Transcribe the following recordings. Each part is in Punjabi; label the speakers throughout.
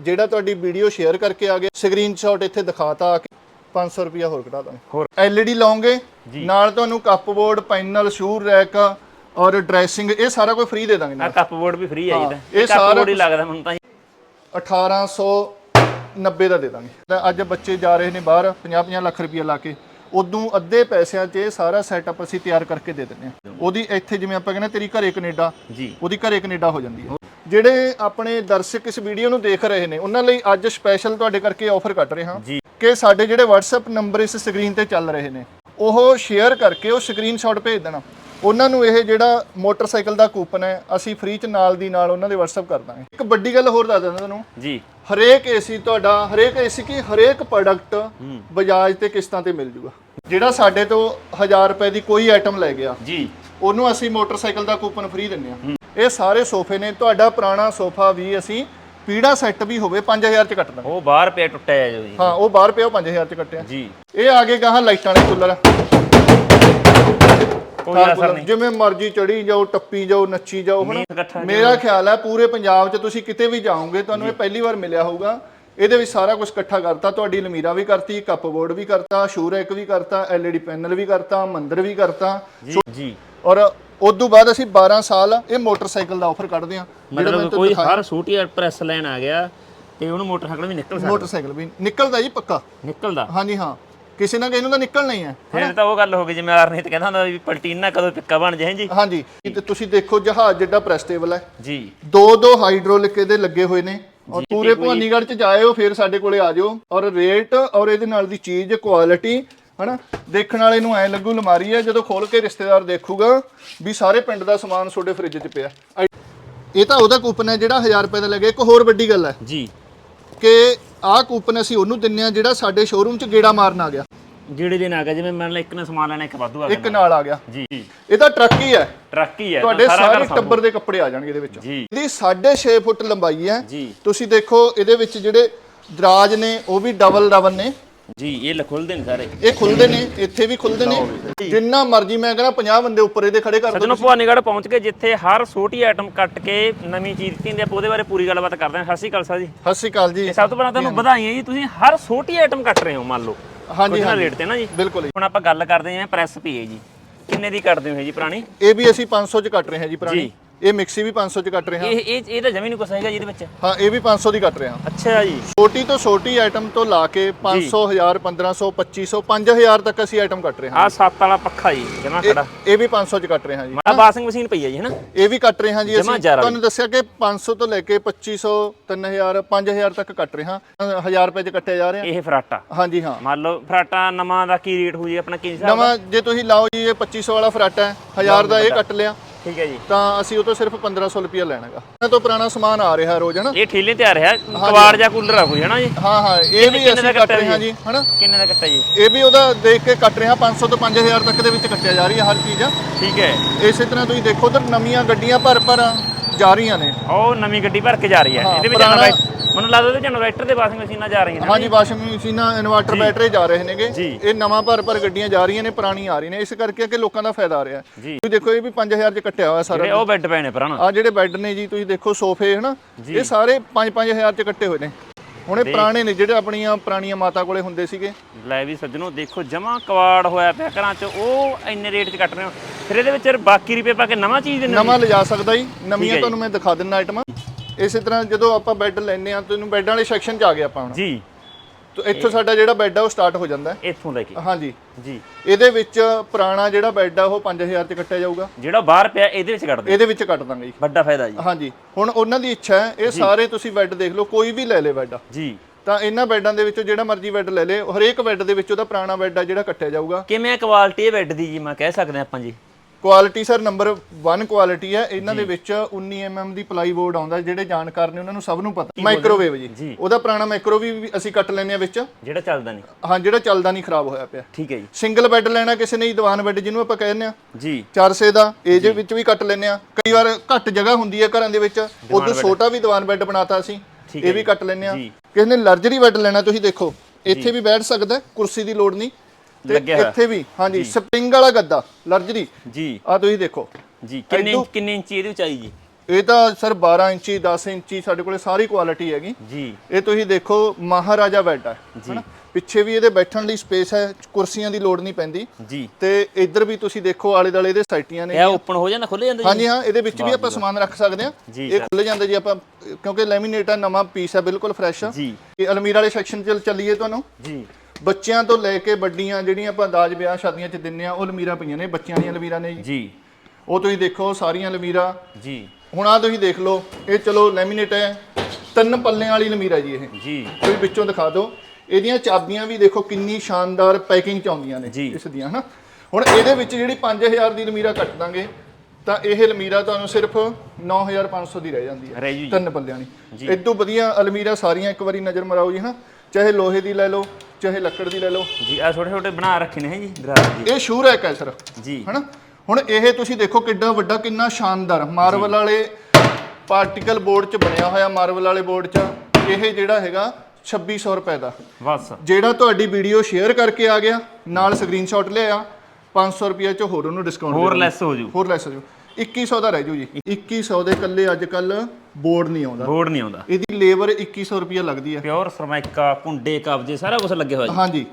Speaker 1: ਜਿਹੜਾ ਤੁਹਾਡੀ ਵੀਡੀਓ ਸ਼ੇਅਰ ਕਰਕੇ ਆ ਗਿਆ ਸਕਰੀਨਸ਼ਾਟ ਇੱਥੇ ਦਿਖਾਤਾ ਆ ਕੇ 500 ਰੁਪਿਆ ਹੋਰ ਘਟਾ ਦਾਂਗੇ।
Speaker 2: ਹੋਰ।
Speaker 1: LED ਲਾਉਂਗੇ ਨਾਲ ਤੁਹਾਨੂੰ ਕੱਪਬੋਰਡ ਪੈਨਲ ਸ਼ੂ ਰੈਕ ਔਰ ਡਰੈਸਿੰਗ ਇਹ ਸਾਰਾ ਕੁਝ ਫ੍ਰੀ ਦੇ ਦਾਂਗੇ
Speaker 2: ਆ
Speaker 1: ਨਾਲ।
Speaker 2: ਕੱਪ ਬੋਰਡ ਵੀ ਫ੍ਰੀ ਆ ਜੀ
Speaker 1: ਇਹ ਸਾਰਾ
Speaker 2: ਹੀ ਲੱਗਦਾ ਮੈਨੂੰ ਤਾਂ ਜੀ।
Speaker 1: 1890 ਦਾ ਦੇ ਦਾਂਗੇ। ਅੱਜ ਬੱਚੇ ਜਾ ਰਹੇ ਨੇ ਬਾਹਰ 50-50 ਲੱਖ ਰੁਪਏ ਲਾ ਕੇ। ਉਦੋਂ ਅੱਧੇ ਪੈਸਿਆਂ 'ਚ ਇਹ ਸਾਰਾ ਸੈਟਅਪ ਅਸੀਂ ਤਿਆਰ ਕਰਕੇ ਦੇ ਦਿੰਦੇ ਹਾਂ। ਉਹਦੀ ਇੱਥੇ ਜਿਵੇਂ ਆਪਾਂ ਕਹਿੰਦੇ ਤੇਰੀ ਘਰੇ ਕੈਨੇਡਾ
Speaker 2: ਜੀ।
Speaker 1: ਉਹਦੀ ਘਰੇ ਕੈਨੇਡਾ ਹੋ ਜਾਂਦੀ ਹੈ। ਜਿਹੜੇ ਆਪਣੇ ਦਰਸ਼ਕ ਇਸ ਵੀਡੀਓ ਨੂੰ ਦੇਖ ਰਹੇ ਨੇ ਉਹਨਾਂ ਲਈ ਅੱਜ ਸਪੈਸ਼ਲ ਤੁਹਾਡੇ ਕਰਕੇ ਆਫਰ ਕੱਟ ਰਹੇ। ਹਾਂ
Speaker 2: ਜੀ।
Speaker 1: ਕਿ ਸਾਡੇ ਜਿਹੜੇ WhatsApp ਨੰਬਰ ਇਸ ਸਕਰੀਨ ਤੇ ਚੱਲ ਰਹੇ ਨੇ ਉਹ ਸ਼ੇਅਰ ਕਰਕੇ ਉਹ ਸਕਰੀਨਸ਼ਾਟ ਭੇਜ ਦੇਣਾ। ਉਹਨਾਂ ਨੂੰ ਇਹ ਜਿਹੜਾ ਮੋਟਰਸਾਈਕਲ ਦਾ ਕੂਪਨ ਹੈ ਅਸੀਂ ਫ੍ਰੀ ਚ ਨਾਲ ਦੀ ਨਾਲ ਉਹਨਾਂ ਦੇ WhatsApp ਕਰ ਦਾਂਗੇ। ਇੱਕ ਵੱਡੀ ਗੱਲ ਹੋਰ ਦੱਸ ਦਿੰਦਾ ਤੁਹਾਨੂੰ।
Speaker 2: ਜੀ।
Speaker 1: ਹਰੇਕ ਏਸੀ ਤੁਹਾਡਾ ਹਰੇਕ ਏਸੀ ਕੀ ਹਰੇਕ ਪ੍ਰੋਡਕਟ ਬਜਾਜ ਤੇ ਕਿਸ਼ਤਾਂ ਤੇ ਮਿਲ ਜੂਗਾ। ਜਿਹੜਾ ਸਾਡੇ ਤੋਂ 1000 ਰੁਪਏ ਦੀ ਕੋਈ ਆਈਟਮ ਲੈ ਗਿਆ
Speaker 2: ਜੀ।
Speaker 1: ਉਹਨੂੰ ਅਸੀਂ ਮੋਟਰਸਾਈਕਲ ਦਾ ਕੂਪਨ ਫ੍ਰੀ ਦਿੰਨੇ ਆ ਇਹ ਸਾਰੇ ਸੋਫੇ ਨੇ ਤੁਹਾਡਾ ਪੁਰਾਣਾ ਸੋਫਾ ਵੀ ਅਸੀਂ ਪੀੜਾ ਸੈੱਟ ਵੀ ਹੋਵੇ 5000 ਚ ਕੱਟ ਦਾਂਗੇ
Speaker 2: ਉਹ ਬਾਹਰ ਪਿਆ ਟੁੱਟਿਆ ਹੈ ਜੋ।
Speaker 1: ਹਾਂ ਉਹ ਬਾਹਰ ਪਿਆ ਉਹ 5000 ਚ ਕੱਟਿਆ।
Speaker 2: ਜੀ।
Speaker 1: ਇਹ ਆ ਗਏ ਗਾਹਾਂ ਲਾਈਟਾਂ ਵਾਲੇ ਕੂਲਰ।
Speaker 2: ਕੋਈ ਅਸਰ ਨਹੀਂ।
Speaker 1: ਜਿਵੇਂ ਮਰਜ਼ੀ ਚੜੀ ਜਾਓ ਟੱਪੀ ਜਾਓ ਨੱਚੀ ਜਾਓ ਹਨਾ? ਮੇਰਾ ਖਿਆਲ ਹੈ ਪੂਰੇ ਪੰਜਾਬ 'ਚ ਤੁਸੀਂ ਕਿਤੇ ਵੀ ਜਾਓਗੇ ਤੁਹਾਨੂੰ ਇਹ ਪਹਿਲੀ ਵਾਰ ਮਿਲਿਆ ਹੋਊਗਾ। ਇਹਦੇ ਵਿੱਚ ਸਾਰਾ ਕੁਝ ਇਕੱਠਾ ਕਰਤਾ ਤੁਹਾਡੀ ਲਮੀਰਾ ਵੀ ਕਰਤੀ ਕੱਪ ਬੋਰਡ ਵੀ ਕਰਤਾ ਸ਼ੂਰੈਕ ਵੀ ਕਰਤਾ LED ਪੈਨਲ ਵੀ ਕਰਤਾ ਮੰਦਰ ਵੀ ਕਰਤਾ।
Speaker 2: ਜੀ।
Speaker 1: ਔਰ ਉਦੋਂ ਬਾਅਦ ਅਸੀਂ 12 ਸਾਲ ਇਹ ਮੋਟਰਸਾਈਕਲ ਦਾ ਆਫਰ ਕੱਢਦੇ ਹਾਂ।
Speaker 2: ਮਤਲਬ ਕੋਈ ਹਰ ਛੋਟੀ ਪ੍ਰੈਸ ਲੈਣ ਆ ਗਿਆ ਤੇ ਉਹਨੂੰ ਮੋਟਰਸਾਈਕਲ ਵੀ ਨਿਕਲ ਸਕਦਾ।
Speaker 1: ਮੋਟਰਸਾਈਕਲ ਵੀ ਨਿਕਲਦਾ ਜੀ ਪੱਕਾ।
Speaker 2: ਨਿਕਲਦਾ।
Speaker 1: ਹਾਂਜੀ ਹਾਂ। ਕਿਸੇ ਨਾ ਕਿਸੇ ਨੂੰ ਤਾਂ ਨਿਕਲਣਾ ਹੀ ਹੈ
Speaker 2: ਫਿਰ ਤਾਂ ਉਹ ਗੱਲ ਹੋ ਗਈ ਜਿਵੇਂ ਆਰਨੀਤ ਕਹਿੰਦਾ ਹੁੰਦਾ ਵੀ ਪਲਟੀਨਾ ਕਦੋਂ ਪਿੱਕਾ ਬਣ ਜਾਏ ਜੀ।
Speaker 1: ਹਾਂਜੀ। ਤੇ ਤੁਸੀਂ ਦੇਖੋ ਜਹਾਜ਼ ਜਿੱਡਾ ਪ੍ਰੈਸਟੇਬਲ ਹੈ।
Speaker 2: ਜੀ।
Speaker 1: ਦੋ ਦੋ ਹਾਈਡ੍ਰੋਲਿਕ ਇਹਦੇ ਲੱਗੇ ਹੋਏ ਨੇ। ਔਰ ਪੂਰੇ ਭਵਾਨੀਗੜ੍ਹ ਚ ਜਾਇਓ ਫਿਰ ਸਾਡੇ ਕੋਲੇ ਆ ਜਾਓ ਔਰ ਰੇਟ ਔਰ ਇਹਦੇ ਨਾਲ ਦੀ ਚੀਜ਼ ਕੁਆਲਿਟੀ ਹਨਾ? ਦੇਖਣ ਵਾਲੇ ਨੂੰ ਐ ਲੱਗੂ ਲਮਾਰੀ ਹੈ ਜਦੋਂ ਖੋਲ ਕੇ ਰਿਸ਼ਤੇਦਾਰ ਦੇਖੂਗਾ ਵੀ ਸਾਰੇ ਪਿੰਡ ਦਾ ਸਮਾਨ ਤੁਹਾਡੇ ਫ੍ਰਿਜ 'ਚ ਪਿਆ। ਇਹ ਤਾਂ ਉਹਦਾ ਕੂਪਨ ਹੈ ਜਿਹੜਾ 1000 ਰੁਪਏ ਦਾ ਲੱਗੇ ਇੱਕ ਹੋਰ ਵੱਡੀ ਗੱਲ ਹੈ।
Speaker 2: ਜੀ।
Speaker 1: ਕਿ ਆਹ ਕੂਪਨ ਅਸੀਂ ਉਹਨੂੰ ਦਿੰਨੇ ਆ ਜਿਹੜਾ ਸਾਡੇ ਸ਼ੋਰੂਮ 'ਚ ਗੇੜਾ ਮਾਰਨ ਆ ਗਿਆ।
Speaker 2: ਜਿਹੜੇ ਦਿਨ ਆ ਗਿਆ ਜਿਵੇਂ ਮੰਨ ਲਾ ਇੱਕ ਨੇ ਸਮਾਨ ਲੈਣਾ ਇੱਕ ਵਾਧੂ ਆ
Speaker 1: ਇੱਕ
Speaker 2: ਗਿਆ
Speaker 1: ਨਾਲ ਆ ਗਿਆ।
Speaker 2: ਜੀ।
Speaker 1: ਇਹ ਤਾਂ ਟਰੱਕ ਹੀ ਹੈ।
Speaker 2: ਟਰੱਕ ਹੀ ਹੈ
Speaker 1: ਤੁਹਾਡੇ
Speaker 2: ਸਾਰਾ।
Speaker 1: ਟੱਬਰ ਦੇ ਕੱਪੜੇ ਆ ਜਾਣਗੇ ਇਹਦੇ ਵਿੱਚ।
Speaker 2: ਜੀ।
Speaker 1: ਇਹਦੀ 6.5 ਫੁੱਟ ਲੰਬਾਈ ਹੈ। ਤੁਸੀਂ ਦੇਖੋ ਇਹਦੇ ਵਿੱਚ ਜਿਹੜੇ ਦਰਾਜ ਨੇ ਉਹ ਵੀ ਡਬਲ ਡਬਲ ਨੇ।
Speaker 2: ਜੀ ਇਹ ਲਖੁਲਦੇ ਨੇ ਸਾਰੇ।
Speaker 1: ਇਹ ਖੁੱਲਦੇ ਨੇ ਇੱਥੇ ਵੀ ਖੁੱਲਦੇ ਨੇ। ਜਿੰਨਾ ਮਰਜ਼ੀ ਮੈਂ ਕਹਿੰਦਾ 50 ਬੰਦੇ ਉੱਪਰ ਇਹਦੇ ਖੜੇ ਕਰ ਦੋ
Speaker 2: ਸੱਜਣੋ ਭਵਾਨੀਗੜ੍ਹ ਪਹੁੰਚ ਕੇ ਜਿੱਥੇ ਹਰ ਛੋਟੀ ਆਈਟਮ ਕੱਟ ਕੇ ਨਵੀਂ ਚੀਜ਼ ਦਿੱਤੀ ਹੁੰਦੀ ਆ ਉਹਦੇ ਬਾਰੇ ਪੂਰੀ ਗੱਲਬਾਤ ਕਰਦੇ ਹਾਂ। ਸਤਿ ਸ਼੍ਰੀ ਅਕਾਲ ਸਰ ਜੀ।
Speaker 1: ਸਤਿ ਸ਼੍ਰੀ ਅਕਾਲ ਜੀ।
Speaker 2: ਤੇ ਸਭ ਤੋਂ ਪਹਿਲਾਂ ਤੁਹਾਨੂੰ ਵਧਾਈਆਂ ਜੀ ਤੁਸੀਂ ਹਰ ਛੋਟੀ ਆਈਟਮ ਕੱਟ ਰਹੇ ਹੋ ਮੰਨ ਲਓ।
Speaker 1: ਹਾਂਜੀ ਹਾਂਜੀ।
Speaker 2: ਰੇਟ ਤੇ ਨਾ ਜੀ।
Speaker 1: ਬਿਲਕੁਲ ਜੀ।
Speaker 2: ਹੁਣ ਆਪਾਂ ਗੱਲ ਕਰਦੇ ਹਾਂ ਜਿਵੇਂ ਪ੍ਰੈਸ ਪੀਏ ਜੀ। ਕਿੰਨੇ ਦੀ ਕੱਟਦੇ ਹੋ ਜੀ ਪੁਰਾਣੀ?
Speaker 1: ਇਹ ਵੀ ਅਸੀਂ 500 ਚ ਕੱਟ ਰਹੇ ਹਾਂ ਜੀ ਪੁਰਾਣੀ।
Speaker 2: ਜੀ।
Speaker 1: ਇਹ ਮਿਕਸੀ ਵੀ 500 ਚ ਕੱਟ ਰਹੇ। ਹਾਂ
Speaker 2: ਇਹ ਇਹ ਇਹ ਤਾਂ ਜਮੀ ਨਹੀਂ ਕੁਛ ਹੈਗਾ ਜੀ ਇਹਦੇ ਵਿੱਚ?
Speaker 1: ਹਾਂ ਇਹ ਵੀ 500 ਦੀ ਕੱਟ ਰਹੇ। ਹਾਂ
Speaker 2: ਅੱਛਾ ਜੀ।
Speaker 1: ਛੋਟੀ ਤੋਂ ਛੋਟੀ ਆਈਟਮ ਤੋਂ ਲਾ ਕੇ 500 1000 1500 2500 5000 ਤੱਕ ਅਸੀਂ ਆਈਟਮ ਕੱਟ ਰਹੇ ਹਾਂ।
Speaker 2: ਆਹ ਸੱਤ ਵਾਲਾ ਪੱਖਾ ਜੀ ਜਮਾ ਖੜਾ।
Speaker 1: ਇਹ ਵੀ 500 ਚ ਕੱਟ ਰਹੇ ਹਾਂ ਜੀ।
Speaker 2: ਮੈਂ ਵਾਸ਼ਿੰਗ ਮਸ਼ੀਨ ਪਈ ਹੈ ਜੀ ਹਨਾ?
Speaker 1: ਇਹ ਵੀ ਕੱਟ ਰਹੇ ਹਾਂ ਜੀ ਅਸੀਂ। ਤੁਹਾਨੂੰ ਦੱਸਿਆ ਕਿ 500 ਤੋਂ ਲੈ ਕੇ 2500 3000 5000 ਤੱਕ ਕੱਟ ਰਹੇ। ਹਾਂ 1000 ਰੁਪਏ ਚ ਕੱਟਿਆ ਜਾ ਰਿਹਾ।
Speaker 2: ਇਹ ਫਰਾਟਾ।
Speaker 1: ਹਾਂਜੀ ਹਾਂ।
Speaker 2: ਮੰਨ ਲਓ ਫਰਾਟਾ ਨਵਾਂ ਦਾ ਕੀ ਰੇਟ ਹੋਊ ਜੀ ਆਪਣਾ ਕੀ ਹਿਸਾਬ
Speaker 1: ਨਵਾਂ ਜੇ ਤੁਸੀਂ ਲਾਓ ਜੀ ਇਹ 2500 ਵਾਲਾ ਫਰਾਟਾ ਹੈ। 1000 ਦਾ ਇਹ ਕੱਟ ਲਿਆ।
Speaker 2: ਠੀਕ ਹੈ ਜੀ।
Speaker 1: ਤਾਂ ਅਸੀਂ ਉਹ ਤੋਂ ਸਿਰਫ 1500 ਰੁਪਏ ਲੈਣਾਗਾ। ਇਹਨਾਂ ਤੋਂ ਪੁਰਾਣਾ ਸਮਾਨ ਆ ਰਿਹਾ ਰੋਜ਼ ਹਨਾ?
Speaker 2: ਇਹ ਠੇਲੇ ਤੇ ਆ ਰਿਹਾ ਕਵਾੜ ਜਾਂ ਕੂਲਰ ਆ ਕੋਈ ਹਨਾ ਜੀ?
Speaker 1: ਹਾਂ ਹਾਂ ਇਹ ਵੀ ਅਸੀਂ ਕੱਟ
Speaker 2: ਕੱਟਿਆ
Speaker 1: ਰਹੇ ਹਾਂ ਜੀ? ਹਨਾ?
Speaker 2: ਕਿੰਨੇ ਦਾ ਕੱਟਾ ਜੀ?
Speaker 1: ਇਹ ਵੀ ਉਹਦਾ ਦੇਖ ਕੇ ਕੱਟ ਰਹੇ ਹਾਂ 500 ਤੋਂ 5000 ਤੱਕ ਦੇ ਵਿੱਚ ਕੱਟਿਆ ਜਾ ਰਹੀ ਹੈ ਹਰ ਚੀਜ਼।
Speaker 2: ਠੀਕ ਹੈ।
Speaker 1: ਇਸੇ ਤਰ੍ਹਾਂ ਤੁਸੀਂ ਦੇਖੋ ਉਧਰ ਨਵੀਆਂ ਗੱਡੀਆਂ ਭਰ ਭਰ ਜਾ ਰਹੀਆਂ ਨੇ।
Speaker 2: ਉਹ ਨਵੀਂ ਗੱਡੀ ਭਰ ਕੇ ਜਾ ਰਹੀ ਹੈ।
Speaker 1: ਹਾਂ,
Speaker 2: ਇਹਦੇ ਵਿੱਚ
Speaker 1: ਪੁਰਾਣਾ-
Speaker 2: ਇਨਵਰਟਰ ਮੈਨੂੰ ਲੱਗਦਾ ਇਹਦੇ ਵਿੱਚ ਇਨਵਰਟਰ ਦੇ ਵਾਸ਼ਿੰਗ ਮਸ਼ੀਨਾਂ ਜਾ ਰਹੀਆਂ ਨੇ।
Speaker 1: ਹਾਂਜੀ ਵਾਸ਼ਿੰਗ ਮਸ਼ੀਨਾਂ ਇਨਵਰਟਰ ਬੈਟਰੀ ਜਾ ਰਹੇ ਨੇਗੇ।
Speaker 2: ਜੀ।
Speaker 1: ਇਹ ਨਵਾਂ ਭਰ ਭਰ ਗੱਡੀਆਂ ਜਾ ਰਹੀਆਂ ਨੇ ਪੁਰਾਣੀਆਂ ਆ ਰਹੀਆਂ ਨੇ। ਇਸ ਕਰਕੇ ਕਿ ਲੋਕਾਂ ਦਾ ਫਾਇਦਾ ਆ ਰਿਹਾ।
Speaker 2: ਜੀ।
Speaker 1: ਤੁਸੀਂ ਦੇਖੋ ਇਹ ਵੀ 5000 ਚ ਕੱਟਿਆ ਹੋਇਆ ਸਾਰਾ
Speaker 2: ਜਿਹੜੇ ਉਹ ਬੈੱਡ ਪਏ ਨੇ ਪੁਰਾਣਾ।
Speaker 1: ਆ ਜਿਹੜੇ ਬੈੱਡ ਨੇ ਜੀ ਤੁਸੀਂ ਦੇਖੋ ਸੋਫੇ ਹਨਾ? ਇਹ ਸਾਰੇ 5-5000 ਚ ਕੱਟੇ ਹੋਏ ਨੇ। ਹੁਣ ਇਹ ਪੁਰਾਣੇ ਨੇ ਜਿਹੜੇ ਆਪਣੀਆਂ ਪੁਰਾਣੀਆਂ ਮਾਤਾ ਕੋਲੇ ਹੁੰਦੇ ਸੀਗੇ।
Speaker 2: ਲੈ ਵੀ ਸੱਜਣੋ ਦੇਖੋ ਜਮਾ ਕਵਾੜ ਹੋਇਆ ਪਿਆ ਘਰਾਂ 'ਚ ਉਹ ਇੰਨੇ ਰੇਟ 'ਚ ਕੱਟ ਰਹੇ ਹੋ। ਫਿਰ ਇਹਦੇ ਵਿੱਚ ਬਾਕੀ ਰੁਪਏ ਪਾ ਕੇ ਨਵਾਂ ਚੀਜ਼ ਦਿੰਦੇ
Speaker 1: ਨਵਾਂ ਲਿਜਾ ਸਕਦਾ ਜੀ ਨਵੀਆਂ ਤੁਹਾਨੂੰ ਮੈਂ ਦਿਖਾ ਦਿੰਦਾ ਆਈਟਮਾਂ ਇਸੇ ਤਰ੍ਹਾਂ ਜਦੋਂ ਆਪਾਂ ਬੈੱਡ ਲੈਨੇ ਆ ਤੁਹਾਨੂੰ ਬੈੱਡਾਂ ਵਾਲੇ ਸੈਕਸ਼ਨ ਚ ਆ ਗਏ ਆਪਾਂ ਹੁਣ।
Speaker 2: ਜੀ।
Speaker 1: ਤਾਂ ਇੱਥੋਂ ਸਾਡਾ ਜਿਹੜਾ ਬੈੱਡ ਆ ਉਹ ਸਟਾਰਟ ਹੋ ਜਾਂਦਾ ਹੈ।
Speaker 2: ਇੱਥੋਂ ਲੈ ਕੇ।
Speaker 1: ਹਾਂਜੀ।
Speaker 2: ਜੀ।
Speaker 1: ਇਹਦੇ ਵਿੱਚ ਪੁਰਾਣਾ ਜਿਹੜਾ ਬੈੱਡ ਆ ਉਹ 5000 ਚ ਕੱਟਿਆ ਜਾਊਗਾ।
Speaker 2: ਜਿਹੜਾ ਬਾਹਰ ਪਿਆ ਇਹਦੇ ਵਿੱਚ ਕੱਟ ਦੇ
Speaker 1: ਇਹਦੇ ਵਿੱਚ ਕੱਟ ਦਾਂਗੇ ਜੀ।
Speaker 2: ਵੱਡਾ ਫਾਇਦਾ ਜੀ।
Speaker 1: ਹਾਂਜੀ। ਹੁਣ ਉਹਨਾਂ ਦੀ ਇੱਛਾ ਹੈ ਇਹ ਸਾਰੇ ਤੁਸੀਂ ਬੈੱਡ ਦੇਖ ਲਓ ਕੋਈ ਵੀ ਲੈ ਲੇ ਬੈੱਡ
Speaker 2: ਜੀ।
Speaker 1: ਤਾਂ ਇਹਨਾਂ ਬੈੱਡਾਂ ਦੇ ਵਿੱਚੋਂ ਜਿਹੜਾ ਮਰਜ਼ੀ ਬੈੱਡ ਲੈ ਲੇ ਹਰੇਕ ਬੈੱਡ ਦੇ ਵਿੱਚ ਉਹਦਾ ਪੁਰਾਣਾ ਬੈੱਡ ਆ ਜਿਹੜਾ ਕੱਟਿਆ ਜਾਊਗਾ।
Speaker 2: ਕਿਵੇਂ ਕੁਆਲਿਟੀ ਹੈ ਬੈੱਡ ਦੀ ਜੀ ਮੈਂ ਕਹਿ ਸਕਦੇ ਆਪਾਂ ਜੀ।
Speaker 1: ਕੁਆਲਿਟੀ ਸਰ ਨੰਬਰ 1 ਕੁਆਲਿਟੀ ਹੈ। ਇਹਨਾਂ ਦੇ ਵਿੱਚ 19 mm ਦੀ ਪਲਾਈ ਬੋਰਡ ਆਉਂਦਾ ਜਿਹੜੇ ਜਾਣਕਾਰ ਨੇ ਉਹਨਾਂ ਨੂੰ ਸਭ ਨੂੰ ਪਤਾ। ਮਾਈਕ੍ਰੋਵੇਵ ਜੀ। ਉਹਦਾ ਪੁਰਾਣਾ ਮਾਈਕ੍ਰੋਵੇਵ ਵੀ ਅਸੀਂ ਕੱਟ ਲੈਨੇ ਆ ਵਿੱਚ।
Speaker 2: ਜਿਹੜਾ ਚੱਲਦਾ ਨਹੀਂ।
Speaker 1: ਹਾਂ ਜਿਹੜਾ ਚੱਲਦਾ ਨਹੀਂ ਖਰਾਬ ਹੋਇਆ ਪਿਆ।
Speaker 2: ਠੀਕ ਹੈ ਜੀ।
Speaker 1: ਸਿੰਗਲ ਬੈੱਡ ਲੈਣਾ ਕਿਸੇ ਨੇ ਦੀਵਾਨ ਬੈੱਡ ਜਿਹਨੂੰ ਆਪਾਂ ਕਹਿੰਦੇ ਆ
Speaker 2: ਜੀ।
Speaker 1: ਚਾਰਸੇ ਦਾ ਏਜ ਵਿੱਚ ਵੀ ਕੱਟ ਲੈਨੇ ਆ ਕਈ ਵਾਰ ਘੱਟ ਜਗ੍ਹਾ ਹੁੰਦੀ ਹੈ ਘਰਾਂ ਦੇ ਵਿੱਚ। ਉਦੋਂ ਛੋਟਾ ਵੀ ਦੀਵਾਨ ਬੈੱਡ ਬਣਾਤਾ ਅਸੀਂ। ਇਹ ਵੀ ਕੱਟ ਲੈਨੇ ਆ। ਕਿਸੇ ਨੇ ਲਰਜਰੀ ਬੈੱਡ ਲੈਣਾ ਤੁਸੀਂ ਦੇਖੋ। ਇੱਥੇ ਵੀ ਬੈਠ ਸਕਦਾ ਕੁਰਸੀ ਦੀ ਲੋੜ ਨਹੀਂ।
Speaker 2: ਲੱਗਿਆ ਹੋਇਆ।
Speaker 1: ਇੱਥੇ ਵੀ ਹਾਂਜੀ ਸਪਰਿੰਗ ਵਾਲਾ ਗੱਦਾ ਲਰਜਰੀ।
Speaker 2: ਜੀ।
Speaker 1: ਆ ਤੁਸੀਂ ਦੇਖੋ।
Speaker 2: ਜੀ ਕਿੰਨੇ ਇੰਚ- ਕਿੰਨੇ ਇੰਚੀ ਇਹਦੀ ਉਚਾਈ ਜੀ?
Speaker 1: ਇਹ ਤਾਂ ਸਰ 12 ਇੰਚੀ 10 ਇੰਚੀ ਸਾਡੇ ਕੋਲੇ ਸਾਰੀ ਕੁਆਲਿਟੀ ਹੈਗੀ।
Speaker 2: ਜੀ।
Speaker 1: ਇਹ ਤੁਸੀਂ ਦੇਖੋ ਮਹਾਰਾਜਾ ਬੈੱਡ ਹੈ ਹਨਾ? ਪਿੱਛੇ ਵੀ ਇਹਦੇ ਬੈਠਣ ਲਈ ਸਪੇਸ ਹੈ ਕੁਰਸੀਆਂ ਦੀ ਲੋੜ ਨਹੀਂ ਪੈਂਦੀ।
Speaker 2: ਜੀ।
Speaker 1: ਤੇ ਇੱਧਰ ਵੀ ਤੁਸੀਂ ਦੇਖੋ ਆਲੇ ਦਾਲੇ ਇਹਦੇ ਸਾਈਟੀਆਂ ਨੇ
Speaker 2: ਇਹ ਓਪਨ ਹੋ ਜਾਂਦਾ ਖੁੱਲੇ ਜਾਂਦਾ ਜੀ?
Speaker 1: ਹਾਂਜੀ ਹਾਂ ਇਹਦੇ ਵਿੱਚ ਵੀ ਆਪਾਂ ਸਮਾਨ ਰੱਖ ਸਕਦੇ ਹਾਂ।
Speaker 2: ਜੀ
Speaker 1: ਇਹ ਖੁੱਲ ਜਾਂਦਾ ਜੀ ਆਪਾਂ ਕਿਉਂਕਿ ਲੈਮੀਨੇਟ ਆ ਨਵਾਂ ਪੀਸ ਹੈ ਬਿਲਕੁਲ ਫਰੈਸ਼ ਆ।
Speaker 2: ਜੀ।
Speaker 1: ਇਹ ਅਲਮੀਰਾ ਵਾਲੇ ਸੈਕਸ਼ਨ 'ਚ ਚੱਲੀਏ ਤੁਹਾਨੂੰ।
Speaker 2: ਜੀ।
Speaker 1: ਬੱਚਿਆਂ ਤੋਂ ਲੈ ਕੇ ਵੱਡੀਆਂ ਜਿਹੜੀਆਂ ਆਪਾਂ ਦਾਜ ਵਿਆਹ ਸ਼ਾਦੀਆਂ 'ਚ ਦਿੰਨੇ ਆ ਉਹ ਅਲਮੀਰਾ ਪਈਆਂ ਨੇ ਬੱਚਿਆਂ ਦੀਆਂ ਅਲਮੀਰਾ ਨੇ ਜੀ।
Speaker 2: ਜੀ।
Speaker 1: ਉਹ ਤੁਸੀਂ ਦੇਖੋ ਸਾਰੀਆਂ ਅਲਮੀਰਾ।
Speaker 2: ਜੀ।
Speaker 1: ਹੁਣ ਆ ਤੁਸੀਂ ਦੇਖ ਲਓ ਇਹ ਚਲੋ ਲੈਮੀਨੇਟ ਹੈ ਤਿੰਨ ਪੱਲਿਆਂ ਵਾਲੀ ਅਲਮੀਰਾ ਜੀ ਇਹ।
Speaker 2: ਜੀ।
Speaker 1: ਕੋਈ ਵਿੱਚੋਂ ਦਿਖਾ ਦਿਓ। ਇਹਦੀਆਂ ਚਾਬੀਆਂ ਵੀ ਦੇਖੋ ਕਿੰਨੀ ਸ਼ਾਨਦਾਰ ਪੈਕਿੰਗ ਚ ਆਉਂਦੀਆਂ ਨੇ
Speaker 2: ਜੀ।
Speaker 1: ਇਸ ਦੀਆਂ ਹਨਾ? ਹੁਣ ਇਹਦੇ ਵਿੱਚ ਜਿਹੜੀ 5000 ਦੀ ਅਲਮੀਰਾ ਕੱਟ ਦਾਂਗੇ ਤਾਂ ਇਹ ਅਲਮੀਰਾ ਤੁਹਾਨੂੰ ਸਿਰਫ 9500 ਦੀ ਰਹਿ ਜਾਂਦੀ ਹੈ
Speaker 2: ਰਹਿ ਜੂ ਜੀ।
Speaker 1: ਤਿੰਨ ਪੱਲਿਆਂ ਦੀ ਇਦੋਂ ਵਧੀਆ ਅਲਮੀਰਾ ਸਾਰੀਆਂ ਇੱਕ ਵਾਰੀ ਨਜ਼ਰ ਮਰਾਓ ਜੀ ਹਨਾ? ਚਾਹੇ ਲੋਹੇ ਦੀ ਲੈ ਲਓ ਚਾਹੇ ਲੱਕੜ ਦੀ ਲੈ ਲਓ।
Speaker 2: ਜੀ ਆ ਛੋਟੇ ਛੋਟੇ ਬਣਾ ਰੱਖੇ ਨੇ ਹੈ ਜੀ ਦਰਾਜ ਜੀ।
Speaker 1: ਇਹ ਸ਼ੂਰ ਹੈ ਸਰ
Speaker 2: ਜੀ।
Speaker 1: ਹਨਾ? ਹੁਣ ਇਹ ਤੁਸੀਂ ਦੇਖੋ ਕਿੱਡਾ ਵੱਡਾ ਕਿੰਨਾ ਸ਼ਾਨਦਾਰ ਮਾਰਵਲ ਵਾਲੇ ਪਾਰਟੀਕਲ ਬੋਰਡ 'ਚ ਬਣਿਆ ਹੋਇਆ ਮਾਰਵਲ ਵਾਲੇ ਬੋਰਡ 'ਚ। ਇਹ ਜਿਹੜਾ ਹੈਗਾ 2600 ਰੁਪਏ ਦਾ।
Speaker 2: ਬਸ।
Speaker 1: ਜਿਹੜਾ ਤੁਹਾਡੀ ਵੀਡੀਓ ਸ਼ੇਅਰ ਕਰਕੇ ਆ ਗਿਆ ਨਾਲ ਸਕਰੀਨਸ਼ਾਟ ਲਿਆ 500 ਰੁਪਏ 'ਚ ਹੋਰ ਉਹਨੂੰ ਡਿਸਕਾਊਂਟ
Speaker 2: ਹੋਰ ਲੈਸ ਹੋ ਜੂ।
Speaker 1: ਹੋਰ ਲੈਸ ਹੋ ਜਾਊ 2100 ਦਾ ਰਹਿ ਜੂ ਜੀ। 2100 ਦੇ ਕੱਲੇ ਅੱਜ ਕੱਲ ਬੋਰਡ ਨਹੀਂ ਆਉਂਦਾ।
Speaker 2: ਬੋਰਡ ਨਹੀਂ ਆਉਂਦਾ।
Speaker 1: ਇਹਦੀ ਲੇਬਰ 2100 ਰੁਪਏ ਲੱਗਦੀ ਹੈ
Speaker 2: ਪਿਓਰ ਸਰਮਾਈਕਾ ਕੁੰਡੇ ਕਬਜੇ ਸਾਰਾ ਕੁਝ ਲੱਗਿਆ ਹੋਇਆ
Speaker 1: ਹਾਂਜੀ।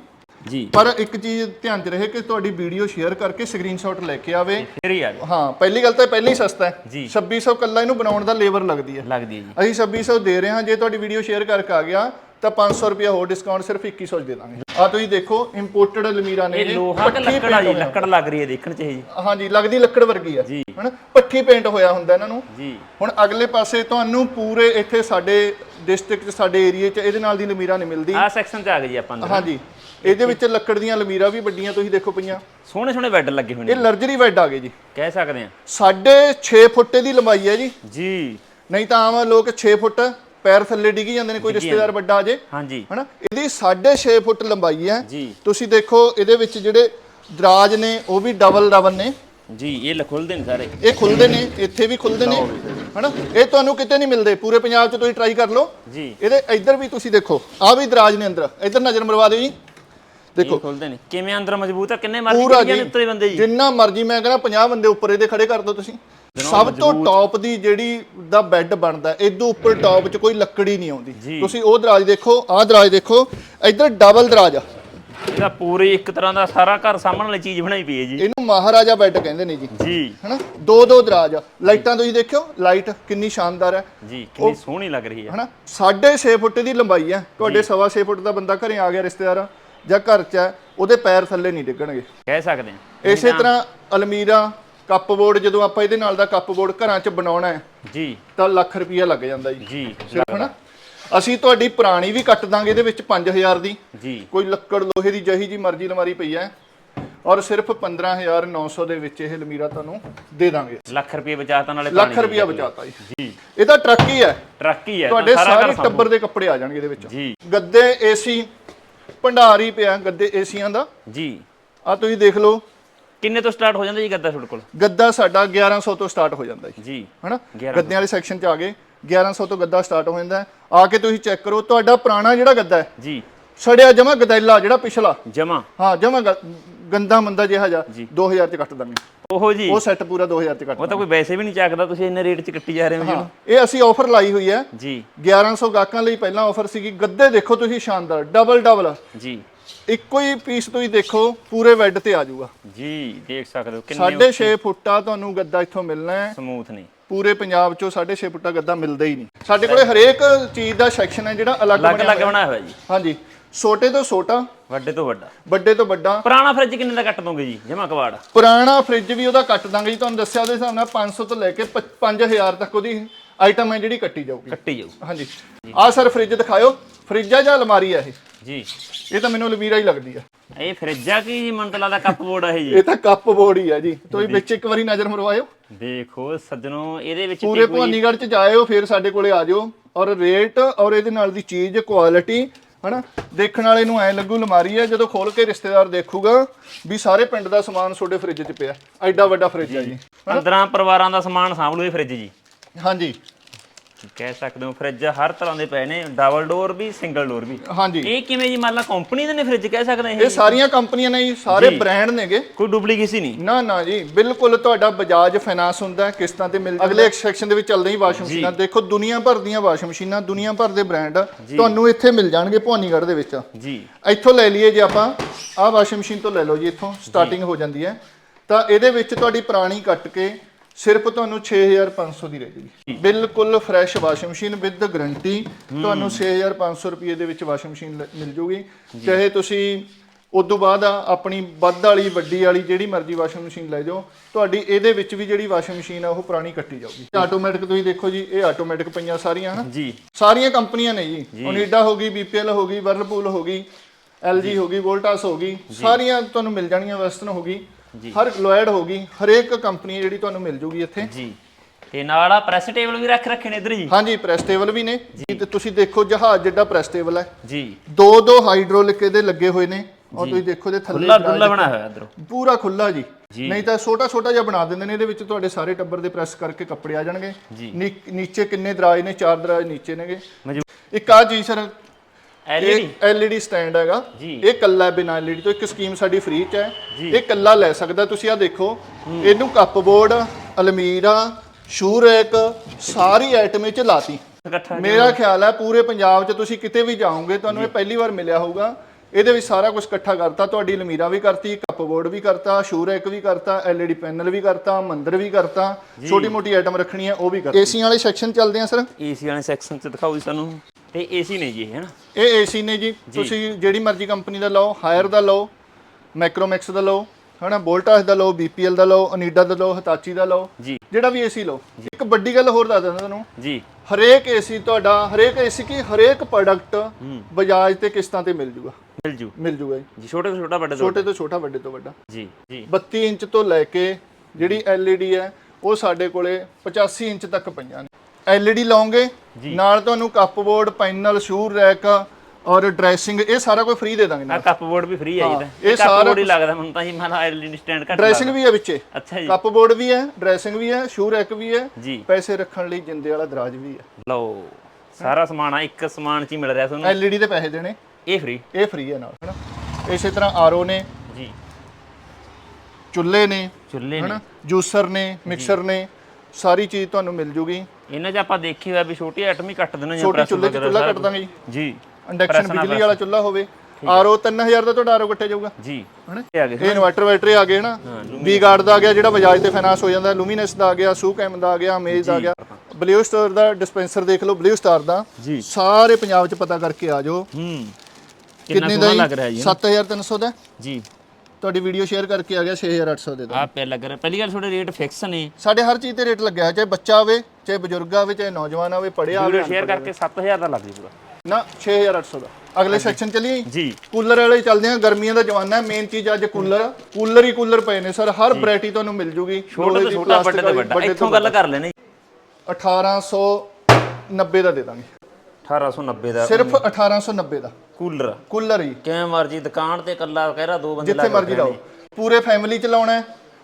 Speaker 2: ਜੀ।
Speaker 1: ਪਰ ਇੱਕ ਚੀਜ਼ ਧਿਆਨ 'ਚ ਰਹੇ ਕਿ ਤੁਹਾਡੀ ਵੀਡੀਓ ਸ਼ੇਅਰ ਕਰਕੇ ਸਕਰੀਨਸ਼ਾਟ ਲੈ ਕੇ ਆਵੇ।
Speaker 2: ਫਿਰ ਹੀ ਆ
Speaker 1: ਹਾਂ ਪਹਿਲੀ ਗੱਲ ਤਾਂ ਪਹਿਲਾਂ ਹੀ ਸਸਤਾ ਹੈ।
Speaker 2: ਜੀ।
Speaker 1: 2600 ਕੱਲਾ ਇਹਨੂੰ ਬਣਾਉਣ ਦਾ ਲੇਬਰ ਲੱਗਦੀ ਹੈ।
Speaker 2: ਲੱਗਦੀ ਹੈ ਜੀ।
Speaker 1: ਅਸੀਂ 2600 ਦੇ ਰਹੇ ਹਾਂ। ਜੇ ਤੁਹਾਡੀ ਵੀਡੀਓ ਸ਼ੇਅਰ ਕਰਕੇ ਆ ਗਿਆ ਤਾਂ 500 ਰੁਪਏ ਹੋਰ ਡਿਸਕਾਊਂਟ ਸਿਰਫ 2100 ਚ ਦੇ ਦਾਂਗੇ। ਆ ਤੁਸੀਂ ਦੇਖੋ ਇੰਪੋਰਟਡ ਅਲਮੀਰਾ ਨੇ
Speaker 2: ਇਹ ਲੋਹਾ ਕਿ ਲੱਕੜ ਆ ਜੀ
Speaker 1: paint
Speaker 2: ਲੱਕੜ ਲੱਗ ਰਹੀ ਹੈ ਦੇਖਣ ਚ ਇਹ ਜੀ।
Speaker 1: ਹਾਂਜੀ ਲੱਗਦੀ ਲੱਕੜ ਵਰਗੀ
Speaker 2: ਜੀ।
Speaker 1: ਹਨਾ? ਪੱਠੀ ਪੇਂਟ ਹੋਇਆ ਹੁੰਦਾ ਇਹਨਾਂ ਨੂੰ।
Speaker 2: ਜੀ।
Speaker 1: ਹੁਣ ਅਗਲੇ ਪਾਸੇ ਤੁਹਾਨੂੰ ਪੂਰੇ ਇੱਥੇ ਸਾਡੇ ਡਿਸਟ੍ਰਿਕਟ 'ਚ ਸਾਡੇ ਏਰੀਆ 'ਚ ਇਹਦੇ ਨਾਲ ਦੀ ਅਲਮੀਰਾ ਨਹੀਂ ਮਿਲਦੀ।
Speaker 2: ਆਹ ਸੈਕਸ਼ਨ ਚ ਆ ਗਈ ਆਪਾਂ ਅੰਦਰ।
Speaker 1: ਹਾਂਜੀ। ਇਹਦੇ ਵਿੱਚ ਲੱਕੜ ਦੀਆਂ ਅਲਮੀਰਾ ਵੀ ਵੱਡੀਆਂ ਤੁਸੀਂ ਦੇਖੋ ਪਈਆਂ।
Speaker 2: ਸੋਹਣੇ ਸੋਹਣੇ ਬੈੱਡ ਲੱਗੇ ਹੋਏ ਨੇ।
Speaker 1: ਇਹ ਲਰਜਰੀ ਬੈੱਡ ਆ ਗਏ ਜੀ।
Speaker 2: ਕਹਿ ਸਕਦੇ ਆ
Speaker 1: ਸਾਢੇ 6 ਫੁੱਟ ਦੀ ਲੰਬਾਈ ਹੈ ਜੀ।
Speaker 2: ਜੀ।
Speaker 1: ਨਹੀਂ ਤਾਂ ਆਮ ਲੋਕ 6 ਫੁੱਟ ਪੈਰ ਥੱਲੇ ਡਿੱਗੀ ਜਾਂਦੇ ਨੇ ਕੋਈ ਰਿਸ਼ਤੇਦਾਰ ਵੱਡਾ ਆ ਜੇ
Speaker 2: ਹਾਂਜੀ।
Speaker 1: ਹਨਾ? ਇਹਦੀ 6.5 ਫੁੱਟ ਲੰਬਾਈ ਹੈ। ਤੁਸੀਂ ਦੇਖੋ ਇਹਦੇ ਵਿੱਚ ਜਿਹੜੇ ਦਰਾਜ ਨੇ ਉਹ ਵੀ ਡਬਲ ਡਬਲ ਨੇ।
Speaker 2: ਜੀ ਇਹ ਲਖੁਲਦੇ ਨੇ ਸਾਰੇ।
Speaker 1: ਇਹ ਖੁੱਲਦੇ ਨੇ ਇੱਥੇ ਵੀ ਖੁੱਲਦੇ ਨੇ ਹਨਾ? ਇਹ ਤੁਹਾਨੂੰ ਕਿਤੇ ਨਹੀਂ ਮਿਲਦੇ। ਪੂਰੇ ਪੰਜਾਬ 'ਚ ਤੁਸੀਂ ਟਰਾਈ ਕਰ ਲਓ।
Speaker 2: ਜੀ।
Speaker 1: ਇਹਦੇ ਇੱਧਰ ਵੀ ਤੁਸੀਂ ਦੇਖੋ ਆ ਵੀ ਦਰਾਜ ਨੇ ਅੰਦਰ। ਇੱਧਰ ਨਜ਼ਰ ਮਰਵਾ ਦਿਓ ਜੀ। ਦੇਖੋ।
Speaker 2: ਖੁੱਲਦੇ ਨੇ। ਕਿਵੇਂ ਅੰਦਰ ਮਜ਼ਬੂਤ ਆ ਕਿੰਨੇ ਮਰਜ਼ੀ
Speaker 1: ਜੀ।
Speaker 2: ਉੱਤਰੇ ਬੰਦੇ ਜੀ?
Speaker 1: ਜਿੰਨਾ ਮਰਜ਼ੀ ਮੈਂ ਕਹਿੰਦਾ 50 ਬੰਦੇ ਉੱਪਰ ਇਹਦੇ ਖੜੇ ਕਰ ਦਿਓ ਤੁਸੀਂ। ਸਭ ਤੋਂ ਟੌਪ ਦੀ ਜਿਹੜੀ ਦਾ ਬੈੱਡ ਬਣਦਾ ਇਦੋਂ ਉੱਪਰ ਟੌਪ 'ਚ ਕੋਈ ਲੱਕੜੀ ਨਹੀਂ ਆਉਂਦੀ। ਤੁਸੀਂ ਉਹ ਦਰਾਜ ਦੇਖੋ ਆਹ ਦਰਾਜ ਦੇਖੋ ਇੱਧਰ ਡਬਲ ਦਰਾਜ ਆ।
Speaker 2: ਇਹਦਾ ਪੂਰੀ ਇੱਕ ਤਰ੍ਹਾਂ ਦਾ ਸਾਰਾ ਘਰ ਸਾਹਮਣੇ ਵਾਲੀ ਚੀਜ਼ ਬਣਾਈ ਪਈ ਹੈ ਜੀ।
Speaker 1: ਇਹਨੂੰ ਮਹਾਰਾਜਾ ਬੈੱਡ ਕਹਿੰਦੇ ਨੇ ਜੀ।
Speaker 2: ਜੀ।
Speaker 1: ਹਨਾ? ਦੋ ਦੋ ਦਰਾਜ ਆ। ਲਾਈਟਾਂ ਤੁਸੀਂ ਦੇਖਿਓ ਲਾਈਟ ਕਿੰਨੀ ਸ਼ਾਨਦਾਰ ਹੈ।
Speaker 2: ਜੀ ਕਿੰਨੀ ਸੋਹਣੀ ਲੱਗ ਰਹੀ ਹੈ।
Speaker 1: ਹਨਾ? 6.5 ਫੁੱਟ ਦੀ ਲੰਬਾਈ ਹੈ। ਤੁਹਾਡੇ ਸਵਾ 6 ਫੁੱਟ ਦਾ ਬੰਦਾ ਘਰੇ ਆ ਗਿਆ ਰਿਸ਼ਤੇਦਾਰ ਜਾਂ ਘਰ 'ਚ ਹੈ ਉਹਦੇ ਪੈਰ ਥੱਲੇ ਨਹੀਂ ਡਿੱਗਣਗੇ।
Speaker 2: ਕਹਿ ਸਕਦੇ ਆ
Speaker 1: ਇਸੇ ਤਰ੍ਹਾਂ ਅਲਮੀਰਾ ਕੱਪਬੋਰਡ ਜਦੋਂ ਆਪਾਂ ਇਹਦੇ ਨਾਲ ਦਾ ਕੱਪਬੋਰਡ ਘਰਾਂ 'ਚ ਬਣਾਉਣਾ ਹੈ
Speaker 2: ਜੀ।
Speaker 1: ਤਾਂ ਲੱਖ ਰੁਪਈਆ ਲੱਗ ਜਾਂਦਾ ਜੀ।
Speaker 2: ਜੀ
Speaker 1: ਸਿਰਫ ਹਨਾ? ਅਸੀਂ ਤੁਹਾਡੀ ਪੁਰਾਣੀ ਵੀ ਕੱਟ ਦਾਂਗੇ ਇਹਦੇ ਵਿੱਚ 5000 ਦੀ।
Speaker 2: ਜੀ।
Speaker 1: ਕੋਈ ਲੱਕੜ ਲੋਹੇ ਦੀ ਜਹੀ ਜੀ ਮਰਜ਼ੀ ਅਲਮਾਰੀ ਪਈ ਹੈ। ਔਰ ਸਿਰਫ 15900 ਦੇ ਵਿੱਚ ਇਹ ਅਲਮੀਰਾ ਤੁਹਾਨੂੰ ਦੇ ਦਾਂਗੇ।
Speaker 2: ਲੱਖ ਰੁਪਏ ਬਚਾਤਾ ਨਾਲੇ
Speaker 1: ਲੱਖ ਰੁਪਈਆ ਬਚਾਤਾ ਜੀ। ਇਹ ਤਾਂ ਟਰੱਕ ਹੀ ਹੈ।
Speaker 2: ਟਰੱਕ ਹੀ ਹੈ
Speaker 1: ਤੁਹਾਡੇ
Speaker 2: ਸਾਰਾ
Speaker 1: ਟੱਬਰ ਦੇ ਕੱਪੜੇ ਆ ਜਾਣਗੇ ਇਹਦੇ ਵਿੱਚ।
Speaker 2: ਜੀ।
Speaker 1: ਗੱਦੇ ਏਸੀ ਭੰਡਾਰ ਪਿਆ ਗੱਦੇ ਏਸੀਆਂ ਦਾ।
Speaker 2: ਜੀ।
Speaker 1: ਆ ਤੁਸੀਂ ਦੇਖ ਲਓ
Speaker 2: ਕਿੰਨੇ ਤੋਂ ਸਟਾਰਟ ਹੋ ਜਾਂਦਾ ਜੀ ਗੱਦਾ ਤੁਹਾਡੇ ਕੋਲ?
Speaker 1: ਗੱਦਾ ਸਾਡਾ 1100 ਤੋਂ ਸਟਾਰਟ ਹੋ ਜਾਂਦਾ ਜੀ।
Speaker 2: ਜੀ
Speaker 1: ਹਨਾ?
Speaker 2: 1100
Speaker 1: ਗੱਦਿਆਂ ਵਾਲੇ ਸੈਕਸ਼ਨ 'ਚ ਆ ਗਏ। 1100 ਤੋਂ ਗੱਦਾ ਸਟਾਰਟ ਹੋ ਜਾਂਦਾ। ਆ ਕੇ ਤੁਸੀਂ ਚੈੱਕ ਕਰੋ ਤੁਹਾਡਾ ਪੁਰਾਣਾ ਜਿਹੜਾ ਗੱਦਾ ਹੈ
Speaker 2: ਜੀ।
Speaker 1: ਸੜਿਆ ਜਮਾ ਗਦੈਲਾ ਜਿਹੜਾ ਪਿਛਲਾ।
Speaker 2: ਜਮਾ।
Speaker 1: ਹਾਂ ਜਮਾ ਗੰਦਾ ਮੰਦਾ ਜਿਹਾ ਜਾ। 2000 ਚ ਕੱਟ ਦਾਂਗੇ
Speaker 2: ਉਹੋ ਜੀ।
Speaker 1: ਉਹ ਸੈੱਟ ਪੂਰਾ 2000 ਚ ਕੱਟ
Speaker 2: ਉਹ ਤਾਂ ਕੋਈ ਵੈਸੇ ਵੀ ਨਹੀਂ ਚੱਕਦਾ ਤੁਸੀਂ ਇੰਨੇ ਰੇਟ 'ਚ ਕੱਟੀ ਜਾ ਰਹੇ ਹੋ ਜੀ
Speaker 1: ਹਾਂ ਇਹ ਅਸੀਂ ਆਫਰ ਲਾਈ ਹੋਈ ਹੈ।
Speaker 2: ਜੀ।
Speaker 1: 1100 ਗਾਹਕਾਂ ਲਈ ਪਹਿਲਾਂ ਆਫਰ ਸੀਗੀ। ਗੱਦੇ ਦੇਖੋ ਤੁਸੀਂ ਸ਼ਾਨਦਾਰ ਡਬਲ ਡਬਲ
Speaker 2: ਜੀ।
Speaker 1: ਇੱਕੋ ਹੀ ਪੀਸ ਤੁਸੀਂ ਦੇਖੋ ਪੂਰੇ ਬੈੱਡ ਤੇ ਆ ਜਾਊਗਾ।
Speaker 2: ਜੀ ਦੇਖ ਸਕਦੇ ਹੋ ਕਿੰਨੇ
Speaker 1: 6.5 ਫੁੱਟਾ ਤੁਹਾਨੂੰ ਗੱਦਾ ਇੱਥੋਂ ਮਿਲਣਾ ਹੈ।
Speaker 2: ਸਮੂਥ ਨੇ
Speaker 1: ਪੂਰੇ ਪੰਜਾਬ ਚੋਂ 6.5 ਫੁੱਟਾ ਗੱਦਾ ਮਿਲਦਾ ਹੀ ਨਹੀਂ। ਸਾਡੇ ਕੋਲੇ ਹਰੇਕ ਚੀਜ਼ ਦਾ ਸੈਕਸ਼ਨ ਹੈ ਜਿਹੜਾ ਅਲੱਗ
Speaker 2: ਅਲੱਗ ਬਣਾਇਆ ਹੋਇਆ ਜੀ।
Speaker 1: ਹਾਂਜੀ। ਛੋਟੇ ਤੋਂ ਛੋਟਾ
Speaker 2: ਵੱਡੇ ਤੋਂ ਵੱਡਾ।
Speaker 1: ਵੱਡੇ ਤੋਂ ਵੱਡਾ।
Speaker 2: ਪੁਰਾਣਾ ਫ੍ਰਿਜ ਕਿੰਨੇ ਦਾ ਕੱਟ ਦੋਗੇ ਜੀ? ਜਮਾ ਕਵਾੜ।
Speaker 1: ਪੁਰਾਣਾ ਫ੍ਰਿਜ ਵੀ ਉਹਦਾ ਕੱਟ ਦਾਂਗੇ ਜੀ। ਤੁਹਾਨੂੰ ਦੱਸਿਆ ਉਹਦੇ ਹਿਸਾਬ ਨਾਲ 500 ਤੋਂ ਲੈ ਕੇ 5000 ਤੱਕ ਉਹਦੀ ਆਈਟਮ ਹੈ ਜਿਹੜੀ ਕੱਟੀ ਜਾਊਗੀ।
Speaker 2: ਕੱਟੀ ਜਾਊ
Speaker 1: ਹਾਂਜੀ। ਆਹ ਸਰ ਫ੍ਰਿਜ ਦਿਖਾਇਓ। ਫ੍ਰਿਜ ਆ ਜਾਂ ਅਲਮਾਰੀ ਆ ਇਹ?
Speaker 2: ਜੀ।
Speaker 1: ਇਹ ਤਾਂ ਮੈਨੂੰ ਅਲਮੀਰਾ ਹੀ ਲੱਗਦੀ ਆ।
Speaker 2: ਇਹ ਫ੍ਰਿਜ ਆ ਕੀ ਜੀ? ਮੈਨੂੰ ਤਾਂ ਲੱਗਦਾ ਕੱਪ ਬੋਰਡ ਆ ਇਹ ਜੀ।
Speaker 1: ਇਹ ਤਾਂ ਕੱਪ ਬੋਰਡ ਹੀ ਆ ਜੀ। ਤੁਸੀਂ ਵਿੱਚ ਇੱਕ ਵਾਰੀ ਨਜ਼ਰ ਮਰਵਾਇਓ।
Speaker 2: ਦੇਖੋ ਸੱਜਣੋ ਇਹਦੇ ਵਿੱਚ
Speaker 1: ਪੂਰੇ ਭਵਾਨੀਗੜ੍ਹ ਚ ਜਾਇਓ ਫਿਰ ਸਾਡੇ ਕੋਲੇ ਆ ਜਾਓ ਔਰ ਰੇਟ ਔਰ ਇਹਦੇ ਨਾਲ ਦੀ ਚੀਜ਼ ਕੁਆਲਿਟੀ ਹਨਾ? ਦੇਖਣ ਵਾਲੇ ਨੂੰ ਐ ਲੱਗੂ ਅਲਮਾਰੀ ਹੈ ਜਦੋਂ ਖੋਲ ਕੇ ਰਿਸ਼ਤੇਦਾਰ ਦੇਖੂਗਾ ਵੀ ਸਾਰੇ ਪਿੰਡ ਦਾ ਸਮਾਨ ਤੁਹਾਡੇ ਫ੍ਰਿਜ 'ਚ ਪਿਆ। ਐਡਾ ਵੱਡਾ ਫ੍ਰਿਜ ਹੈ ਜੀ।
Speaker 2: 15 ਪਰਿਵਾਰਾਂ ਦਾ ਸਮਾਨ ਸਾਂਭ ਲਓ ਇਹ ਫ੍ਰਿਜ ਜੀ।
Speaker 1: ਹਾਂਜੀ।
Speaker 2: ਕਹਿ ਸਕਦੇ ਹੋ ਫ੍ਰਿਜ ਹਰ ਤਰ੍ਹਾਂ ਦੇ ਪਏ ਨੇ ਡਬਲ ਡੋਰ ਵੀ ਸਿੰਗਲ ਡੋਰ ਵੀ।
Speaker 1: ਹਾਂਜੀ।
Speaker 2: ਇਹ ਕਿਵੇਂ ਜੀ ਮੰਨ ਲਾ ਕੰਪਨੀ ਦੇ ਨੇ ਫ੍ਰਿਜ ਕਹਿ ਸਕਦੇ
Speaker 1: ਇਹ?
Speaker 2: ਇਹ
Speaker 1: ਸਾਰੀਆਂ ਕੰਪਨੀਆਂ ਨੇ ਜੀ ਸਾਰੇ ਬ੍ਰਾਂਡ ਨੇਗੇ।
Speaker 2: ਕੋਈ ਡੁਪਲੀਕੇਸੀ ਨਹੀਂ?
Speaker 1: ਨਾ ਨਾ ਜੀ ਬਿਲਕੁਲ ਤੁਹਾਡਾ ਬਜਾਜ ਫਾਈਨਾਂਸ ਹੁੰਦਾ ਹੈ, ਕਿਸ਼ਤਾਂ ਤੇ ਮਿਲ ਅਗਲੇ ਸੈਕਸ਼ਨ ਦੇ ਵਿੱਚ ਚੱਲਦੇ ਹੀ ਵਾਸ਼ਿੰਗ ਮਸ਼ੀਨਾਂ ਦੇਖੋ ਦੁਨੀਆ ਭਰ ਦੀਆਂ ਵਾਸ਼ਿੰਗ ਮਸ਼ੀਨਾਂ ਦੁਨੀਆ ਭਰ ਦੇ ਬ੍ਰਾਂਡ ਤੁਹਾਨੂੰ ਇੱਥੇ ਮਿਲ ਜਾਣਗੇ ਭਵਾਨੀਗੜ੍ਹ ਦੇ ਵਿੱਚ।
Speaker 2: ਜੀ।
Speaker 1: ਇੱਥੋਂ ਲੈ ਲਈਏ ਜੇ ਆਪਾਂ ਆਹ ਵਾਸ਼ਿੰਗ ਮਸ਼ੀਨ ਤੋਂ ਲੈ ਲਓ ਜੀ ਇੱਥੋਂ ਸਟਾਰਟਿੰਗ ਹੋ ਜਾਂਦੀ ਹੈ। ਤਾਂ ਇਹਦੇ ਵਿੱਚ ਤੁਹਾਡੀ ਪੁਰਾਣੀ ਕੱਟ ਕੇ ਸਿਰਫ ਤੁਹਾਨੂੰ 6500 ਦੀ ਰਹਿ ਜੂਗੀ। ਬਿਲਕੁਲ fresh washing machine with guarantee ਤੁਹਾਨੂੰ 6500 ਰੁਪਏ ਦੇ ਵਿੱਚ ਵਾਸ਼ਿੰਗ ਮਸ਼ੀਨ ਮਿਲ ਜੂਗੀ। ਚਾਹੇ ਤੁਸੀਂ ਉਸ ਤੋਂ ਬਾਅਦ ਆਪਣੀ ਵੱਧ ਵਾਲੀ ਵੱਡੀ ਵਾਲੀ ਜਿਹੜੀ ਮਰਜ਼ੀ ਵਾਸ਼ਿੰਗ ਮਸ਼ੀਨ ਲੈ ਜਾਓ ਤੁਹਾਡੀ ਇਹਦੇ ਵਿੱਚ ਵੀ ਜਿਹੜੀ ਵਾਸ਼ਿੰਗ ਮਸ਼ੀਨ ਆ ਉਹ ਪੁਰਾਣੀ ਕੱਟੀ ਜਾਊਗੀ। ਆਟੋਮੈਟਿਕ ਤੁਸੀਂ ਦੇਖੋ ਜੀ ਇਹ ਆਟੋਮੈਟਿਕ ਪਈਆਂ ਸਾਰੀਆਂ ਹਨਾ।
Speaker 2: ਜੀ।
Speaker 1: ਸਾਰੀਆਂ ਕੰਪਨੀਆਂ ਨੇ ਜੀ। ਓਨੀਡਾ ਹੋ ਗਈ ਬੀਪੀਐਲ ਹੋ ਗਈ ਵਰਲਪੂਲ ਹੋ ਗਈ ਐਲਜੀ ਹੋ ਗਈ ਵੋਲਟਾਸ ਹੋ ਗਈ ਸਾਰੀਆਂ ਤੁਹਾਨੂੰ ਮਿਲ ਜਾਣੀਆਂ ਵੈਸਟਰਨ ਹੋ ਗਈ। ਹਰ ਲੋਇਡ ਹੋ ਗਈ ਹਰੇਕ ਕੰਪਨੀ ਜਿਹੜੀ ਤੁਹਾਨੂੰ ਮਿਲ ਜੂਗੀ ਇੱਥੇ।
Speaker 2: ਜੀ। ਤੇ ਨਾਲ ਆ ਪ੍ਰੈਸ ਟੇਬਲ ਵੀ ਰੱਖ ਰੱਖੇ ਨੇ ਇਧਰ ਜੀ।
Speaker 1: ਹਾਂਜੀ ਪ੍ਰੈਸ ਟੇਬਲ ਵੀ ਨੇ। ਜੀ। ਤੇ ਤੁਸੀਂ ਦੇਖੋ ਜਹਾਜ਼ ਜਿੱਡਾ ਪ੍ਰੈਸ ਟੇਬਲ ਹੈ।
Speaker 2: ਜੀ।
Speaker 1: ਦੋ ਦੋ ਹਾਈਡ੍ਰੋਲਿਕ ਇਹਦੇ ਲੱਗੇ ਹੋਏ ਨੇ। ਔਰ ਤੁਸੀਂ ਦੇਖੋ ਇਹਦੇ ਥੱਲੇ
Speaker 2: ਖੁੱਲਾ ਖੁੱਲਾ ਬਣਾਇਆ ਹੋਇਆ ਇਧਰੋਂ।
Speaker 1: ਪੂਰਾ ਖੁੱਲਾ ਜੀ। ਨਹੀਂ ਤਾਂ ਛੋਟਾ ਛੋਟਾ ਜਿਹਾ ਬਣਾ ਦਿੰਦੇ ਨੇ ਇਹਦੇ ਵਿੱਚ ਤੁਹਾਡੇ ਸਾਰੇ ਟੱਬਰ ਦੇ ਪ੍ਰੈਸ ਕਰਕੇ ਕੱਪੜੇ ਆ ਜਾਣਗੇ। ਨੀਚੇ ਕਿੰਨੇ ਦਰਾਜ ਨੇ ਚਾਰ ਦਰਾਜ ਨੀਚੇ ਨੇਗੇ। ਇੱਕ ਆ ਜੀ ਸਰ
Speaker 2: ਐਲਈਡੀ
Speaker 1: ਇਹ ਐਲਈਡੀ ਸਟੈਂਡ ਹੈਗਾ। ਇਹ ਕੱਲਾ ਬਿਨਾ ਐਲਈਡੀ ਤੋਂ ਇੱਕ ਸਕੀਮ ਸਾਡੀ ਫ੍ਰੀ ਚ ਹੈ। ਇਹ ਕੱਲਾ ਲੈ ਸਕਦਾ ਤੁਸੀਂ ਆ ਦੇਖੋ। ਇਹਨੂੰ ਕੱਪਬੋਰਡ ਅਲਮੀਰਾ ਸ਼ੂ ਰੈਕ ਸਾਰੀ ਆਈਟਮ ਵਿੱਚ ਲਾਤੀ। ਮੇਰਾ ਖਿਆਲ ਹੈ ਪੂਰੇ ਪੰਜਾਬ 'ਚ ਤੁਸੀਂ ਕਿਤੇ ਵੀ ਜਾਓਗੇ ਤੁਹਾਨੂੰ ਇਹ ਪਹਿਲੀ ਵਾਰ ਮਿਲਿਆ ਹੋਊਗਾ। ਇਹਦੇ ਵਿੱਚ ਸਾਰਾ ਕੁਝ ਇਕੱਠਾ ਕਰਤਾ। ਤੁਹਾਡੀ ਅਲਮੀਰਾ ਵੀ ਕਰਤੀ ਕੱਪਬੋਰਡ ਵੀ ਕਰਤਾ ਸ਼ੂ ਰੈਕ ਵੀ ਕਰਤਾ ਐਲਈਡੀ ਪੈਨਲ ਵੀ ਕਰਤਾ ਮੰਦਰ ਵੀ ਕਰਤਾ। ਛੋਟੀ ਮੋਟੀ ਆਈਟਮ ਰੱਖਣੀ ਹੈ ਉਹ ਵੀ ਕਰਤਾ। ਏਸੀ ਵਾਲੇ ਸੈਕਸ਼ਨ ਚੱਲਦੇ ਆ ਸਰ
Speaker 2: ਏਸੀ ਵਾਲੇ ਸੈਕਸ਼ਨ ਚ ਦਿਖਾਓ ਜੀ ਸਾਨੂੰ। ਤੇ ਏਸੀ ਨੇ ਜੀ ਇਹ ਹਨਾ
Speaker 1: ਇਹ ਏਸੀ ਨੇ ਜੀ। ਤੁਸੀਂ ਜਿਹੜੀ ਮਰਜ਼ੀ ਕੰਪਨੀ ਦਾ ਲਓ ਹਾਇਰ ਦਾ ਲਓ ਮੈਕਰੋਮੈਕਸ ਦਾ ਲਓ ਹਨਾ ਵੋਲਟਾਸ ਦਾ ਲਓ ਬੀਪੀਐਲ ਦਾ ਲਓ ਅਨੀਡਾ ਦਾ ਲਓ ਹਤਾਚੀ ਦਾ ਲਓ
Speaker 2: ਜੀ।
Speaker 1: ਜਿਹੜਾ ਵੀ ਏਸੀ ਲਓ। ਇੱਕ ਵੱਡੀ ਗੱਲ ਹੋਰ ਦੱਸ ਦਿੰਦਾ ਤੁਹਾਨੂੰ।
Speaker 2: ਜੀ।
Speaker 1: ਹਰੇਕ ਏਸੀ ਤੁਹਾਡਾ ਹਰੇਕ ਏਸੀ ਕੀ ਹਰੇਕ ਪ੍ਰੋਡਕਟ ਬਜਾਜ ਤੇ ਕਿਸ਼ਤਾਂ ਤੇ ਮਿਲ ਜੂਗਾ।
Speaker 2: ਮਿਲ ਜੂ।
Speaker 1: ਮਿਲ ਜੂਗਾ ਜੀ।
Speaker 2: ਛੋਟੇ ਤੋਂ ਛੋਟਾ ਵੱਡੇ ਤੋਂ
Speaker 1: ਛੋਟੇ ਤੋਂ ਛੋਟਾ ਵੱਡੇ ਤੋਂ ਵੱਡਾ।
Speaker 2: ਜੀ ਜੀ।
Speaker 1: 32 ਇੰਚ ਤੋਂ ਲੈ ਕੇ ਜਿਹੜੀ LED ਹੈ ਉਹ ਸਾਡੇ ਕੋਲੇ 85 ਇੰਚ ਤੱਕ ਪਈਆਂ ਨੇ। LED ਲਾਉਂਗੇ ਨਾਲ ਤੁਹਾਨੂੰ ਕੱਪਬੋਰਡ ਪੈਨਲ ਸ਼ੂ ਰੈਕ ਔਰ ਡਰੈਸਿੰਗ ਇਹ ਸਾਰਾ ਕੁਝ ਫ੍ਰੀ ਦੇ ਦਾਂਗੇ ਨਾਲ।
Speaker 2: ਕੱਪਬੋਰਡ ਵੀ ਫ੍ਰੀ ਹੈ ਜੀ
Speaker 1: ਇਹ ਸਾਰਾ
Speaker 2: ਕੱਪਬੋਰਡ ਹੀ ਲੱਗਦਾ ਮੈਨੂੰ ਤਾਂ ਜੀ ਮੈਂ ਐਲਈਡੀ ਸਟੈਂਡ ਘੱਟ
Speaker 1: ਡਰੈਸਿੰਗ ਵੀ ਹੈ ਵਿੱਚੇ।
Speaker 2: ਅੱਛਾ ਜੀ।
Speaker 1: ਕੱਪਬੋਰਡ ਵੀ ਹੈ ਡਰੈਸਿੰਗ ਵੀ ਹੈ ਸ਼ੂ ਰੈਕ ਵੀ ਹੈ। ਪੈਸੇ ਰੱਖਣ ਲਈ ਜਿੰਦੇ ਵਾਲਾ ਦਰਾਜ ਵੀ ਹੈ।
Speaker 2: ਲਓ ਸਾਰਾ ਸਮਾਨ ਆ ਇੱਕ ਸਮਾਨ ਚ ਹੀ ਮਿਲ ਰਿਹਾ ਤੁਹਾਨੂੰ।
Speaker 1: LED ਦੇ ਪੈਸੇ ਦੇਣੇ।
Speaker 2: ਇਹ ਫ੍ਰੀ
Speaker 1: ਇਹ ਫ੍ਰੀ ਹੈ ਨਾਲ ਹਨਾ ਇਸੇ ਤਰ੍ਹਾਂ ਆਰਓ ਨੇ
Speaker 2: ਜੀ।
Speaker 1: ਚੁੱਲ੍ਹੇ ਨੇ
Speaker 2: ਚੁੱਲ੍ਹੇ ਨੇ?
Speaker 1: ਹਨਾ ਜੂਸਰ ਨੇ ਮਿਕਸਰ ਨੇ ਸਾਰੀ ਚੀਜ਼ ਤੁਹਾਨੂੰ ਮਿਲ ਜੂਗੀ।
Speaker 2: ਇਹਨਾਂ 'ਚ ਆਪਾਂ ਦੇਖੀ ਹੋਇਆ ਵੀ ਛੋਟੀ ਆਈਟਮ ਹੀ ਕੱਟ ਦੇਣਾ ਜਾਂ
Speaker 1: ਛੋਟੀ ਚੁੱਲ੍ਹੇ 'ਚ ਚੁੱਲ੍ਹਾ ਕੱਟ ਦਾਂਗੇ ਜੀ।
Speaker 2: ਜੀ।
Speaker 1: ਇੰਡਕਸ਼ਨ ਬਿਜਲੀ ਵਾਲਾ ਚੁੱਲ੍ਹਾ ਹੋਵੇ ਆਰਓ 3000 ਦਾ ਤੁਹਾਡਾ ਆਰਓ ਕੱਟਿਆ ਜਾਊਗਾ।
Speaker 2: ਜੀ।
Speaker 1: ਹਨਾ?
Speaker 2: ਇਹ ਆ ਗਏ
Speaker 1: ਇਹ ਇਨਵਰਟਰ ਬੈਟਰੀ ਆ ਗਏ ਨਾ ਵੀ ਗਾਰਡ ਦਾ ਆ ਗਿਆ ਜਿਹੜਾ ਬਜਾਜ ਤੇ ਫਾਈਨਾਂਸ ਹੋ ਜਾਂਦਾ ਲੂਮੀਨਸ ਦਾ ਆ ਗਿਆ ਸੂਕੈਮ ਦਾ ਆ ਗਿਆ ਅਮੇਜ ਦਾ ਆ ਗਿਆ। ਬਲੂ ਸਟਾਰ ਦਾ ਡਿਸਪੈਂਸਰ ਦੇਖ ਲਓ ਬਲੂ ਸਟਾਰ ਦਾ।
Speaker 2: ਜੀ।
Speaker 1: ਸਾਰੇ ਪੰਜਾਬ 'ਚ ਪਤਾ ਕਰਕੇ ਆ ਜਾਓ।
Speaker 2: ਹੂੰ। ਕਿੰਨਾ ਸੋਹਣਾ
Speaker 1: ਦਾ
Speaker 2: ਲੱਗ ਰਿਹਾ ਜੀ
Speaker 1: 7300 ਦਾ।
Speaker 2: ਜੀ।
Speaker 1: ਤੁਹਾਡੀ ਵੀਡੀਓ ਸ਼ੇਅਰ ਕਰਕੇ ਆ ਗਿਆ 6800 ਦੇ ਦਾ
Speaker 2: ਆ ਪਿਆ ਲੱਗ ਰਿਹਾ। ਪਹਿਲੀ ਗੱਲ ਤੁਹਾਡੇ ਰੇਟ ਫਿਕਸ ਨੇ।
Speaker 1: ਸਾਡੇ ਹਰ ਚੀਜ਼ ਤੇ ਰੇਟ ਲੱਗਿਆ ਹੋਇਆ, ਚਾਹੇ ਬੱਚਾ ਹੋਵੇ ਚਾਹੇ ਬਜ਼ੁਰਗ ਹੋਵੇ ਚਾਹੇ ਨੌਜਵਾਨ ਹੋਵੇ ਪੜਿਆ ਹੋਵੇ
Speaker 2: ਵੀਡੀਓ ਸ਼ੇਅਰ ਕਰਕੇ 7000 ਦਾ ਲੱਗ ਜੂ ਪੂਰਾ।
Speaker 1: ਨਾ 6800 ਦਾ। ਅਗਲੇ ਸੈਕਸ਼ਨ ਚਲੀਏ?
Speaker 2: ਜੀ।
Speaker 1: ਕੂਲਰ ਵਾਲੇ ਚੱਲਦੇ ਆ ਗਰਮੀਆਂ ਦਾ ਜਮਾਨਾ ਹੈ ਮੇਨ ਚੀਜ਼ ਅੱਜ ਕੂਲਰ ਕੂਲਰ ਹੀ ਕੂਲਰ ਪਏ ਨੇ ਸਰ ਹਰ ਵੈਰਾਈਟੀ ਤੁਹਾਨੂੰ ਮਿਲ ਜੂਗੀ।
Speaker 2: ਛੋਟੇ ਤੋਂ ਛੋਟਾ ਵੱਡੇ ਤੋਂ ਵੱਡਾ। ਇੱਥੋਂ ਗੱਲ ਕਰ ਲੈਣੇ
Speaker 1: 1890 ਦਾ ਦੇ ਦਾਂਗੇ।
Speaker 2: 1890 ਦਾ
Speaker 1: ਸਿਰਫ 1890 ਦਾ।
Speaker 2: ਕੂਲਰ।
Speaker 1: ਕੂਲਰ ਹੀ।
Speaker 2: ਕਿਵੇਂ ਮਰਜ਼ੀ ਦੁਕਾਨ ਤੇ ਕੱਲਾ ਕਹਿਰਾ ਦੋ ਬੰਦੇ
Speaker 1: ਜਿੱਥੇ ਮਰਜ਼ੀ ਲਾਓ। ਪੂਰੇ ਫੈਮਿਲੀ ਚ ਲਾਉਣਾ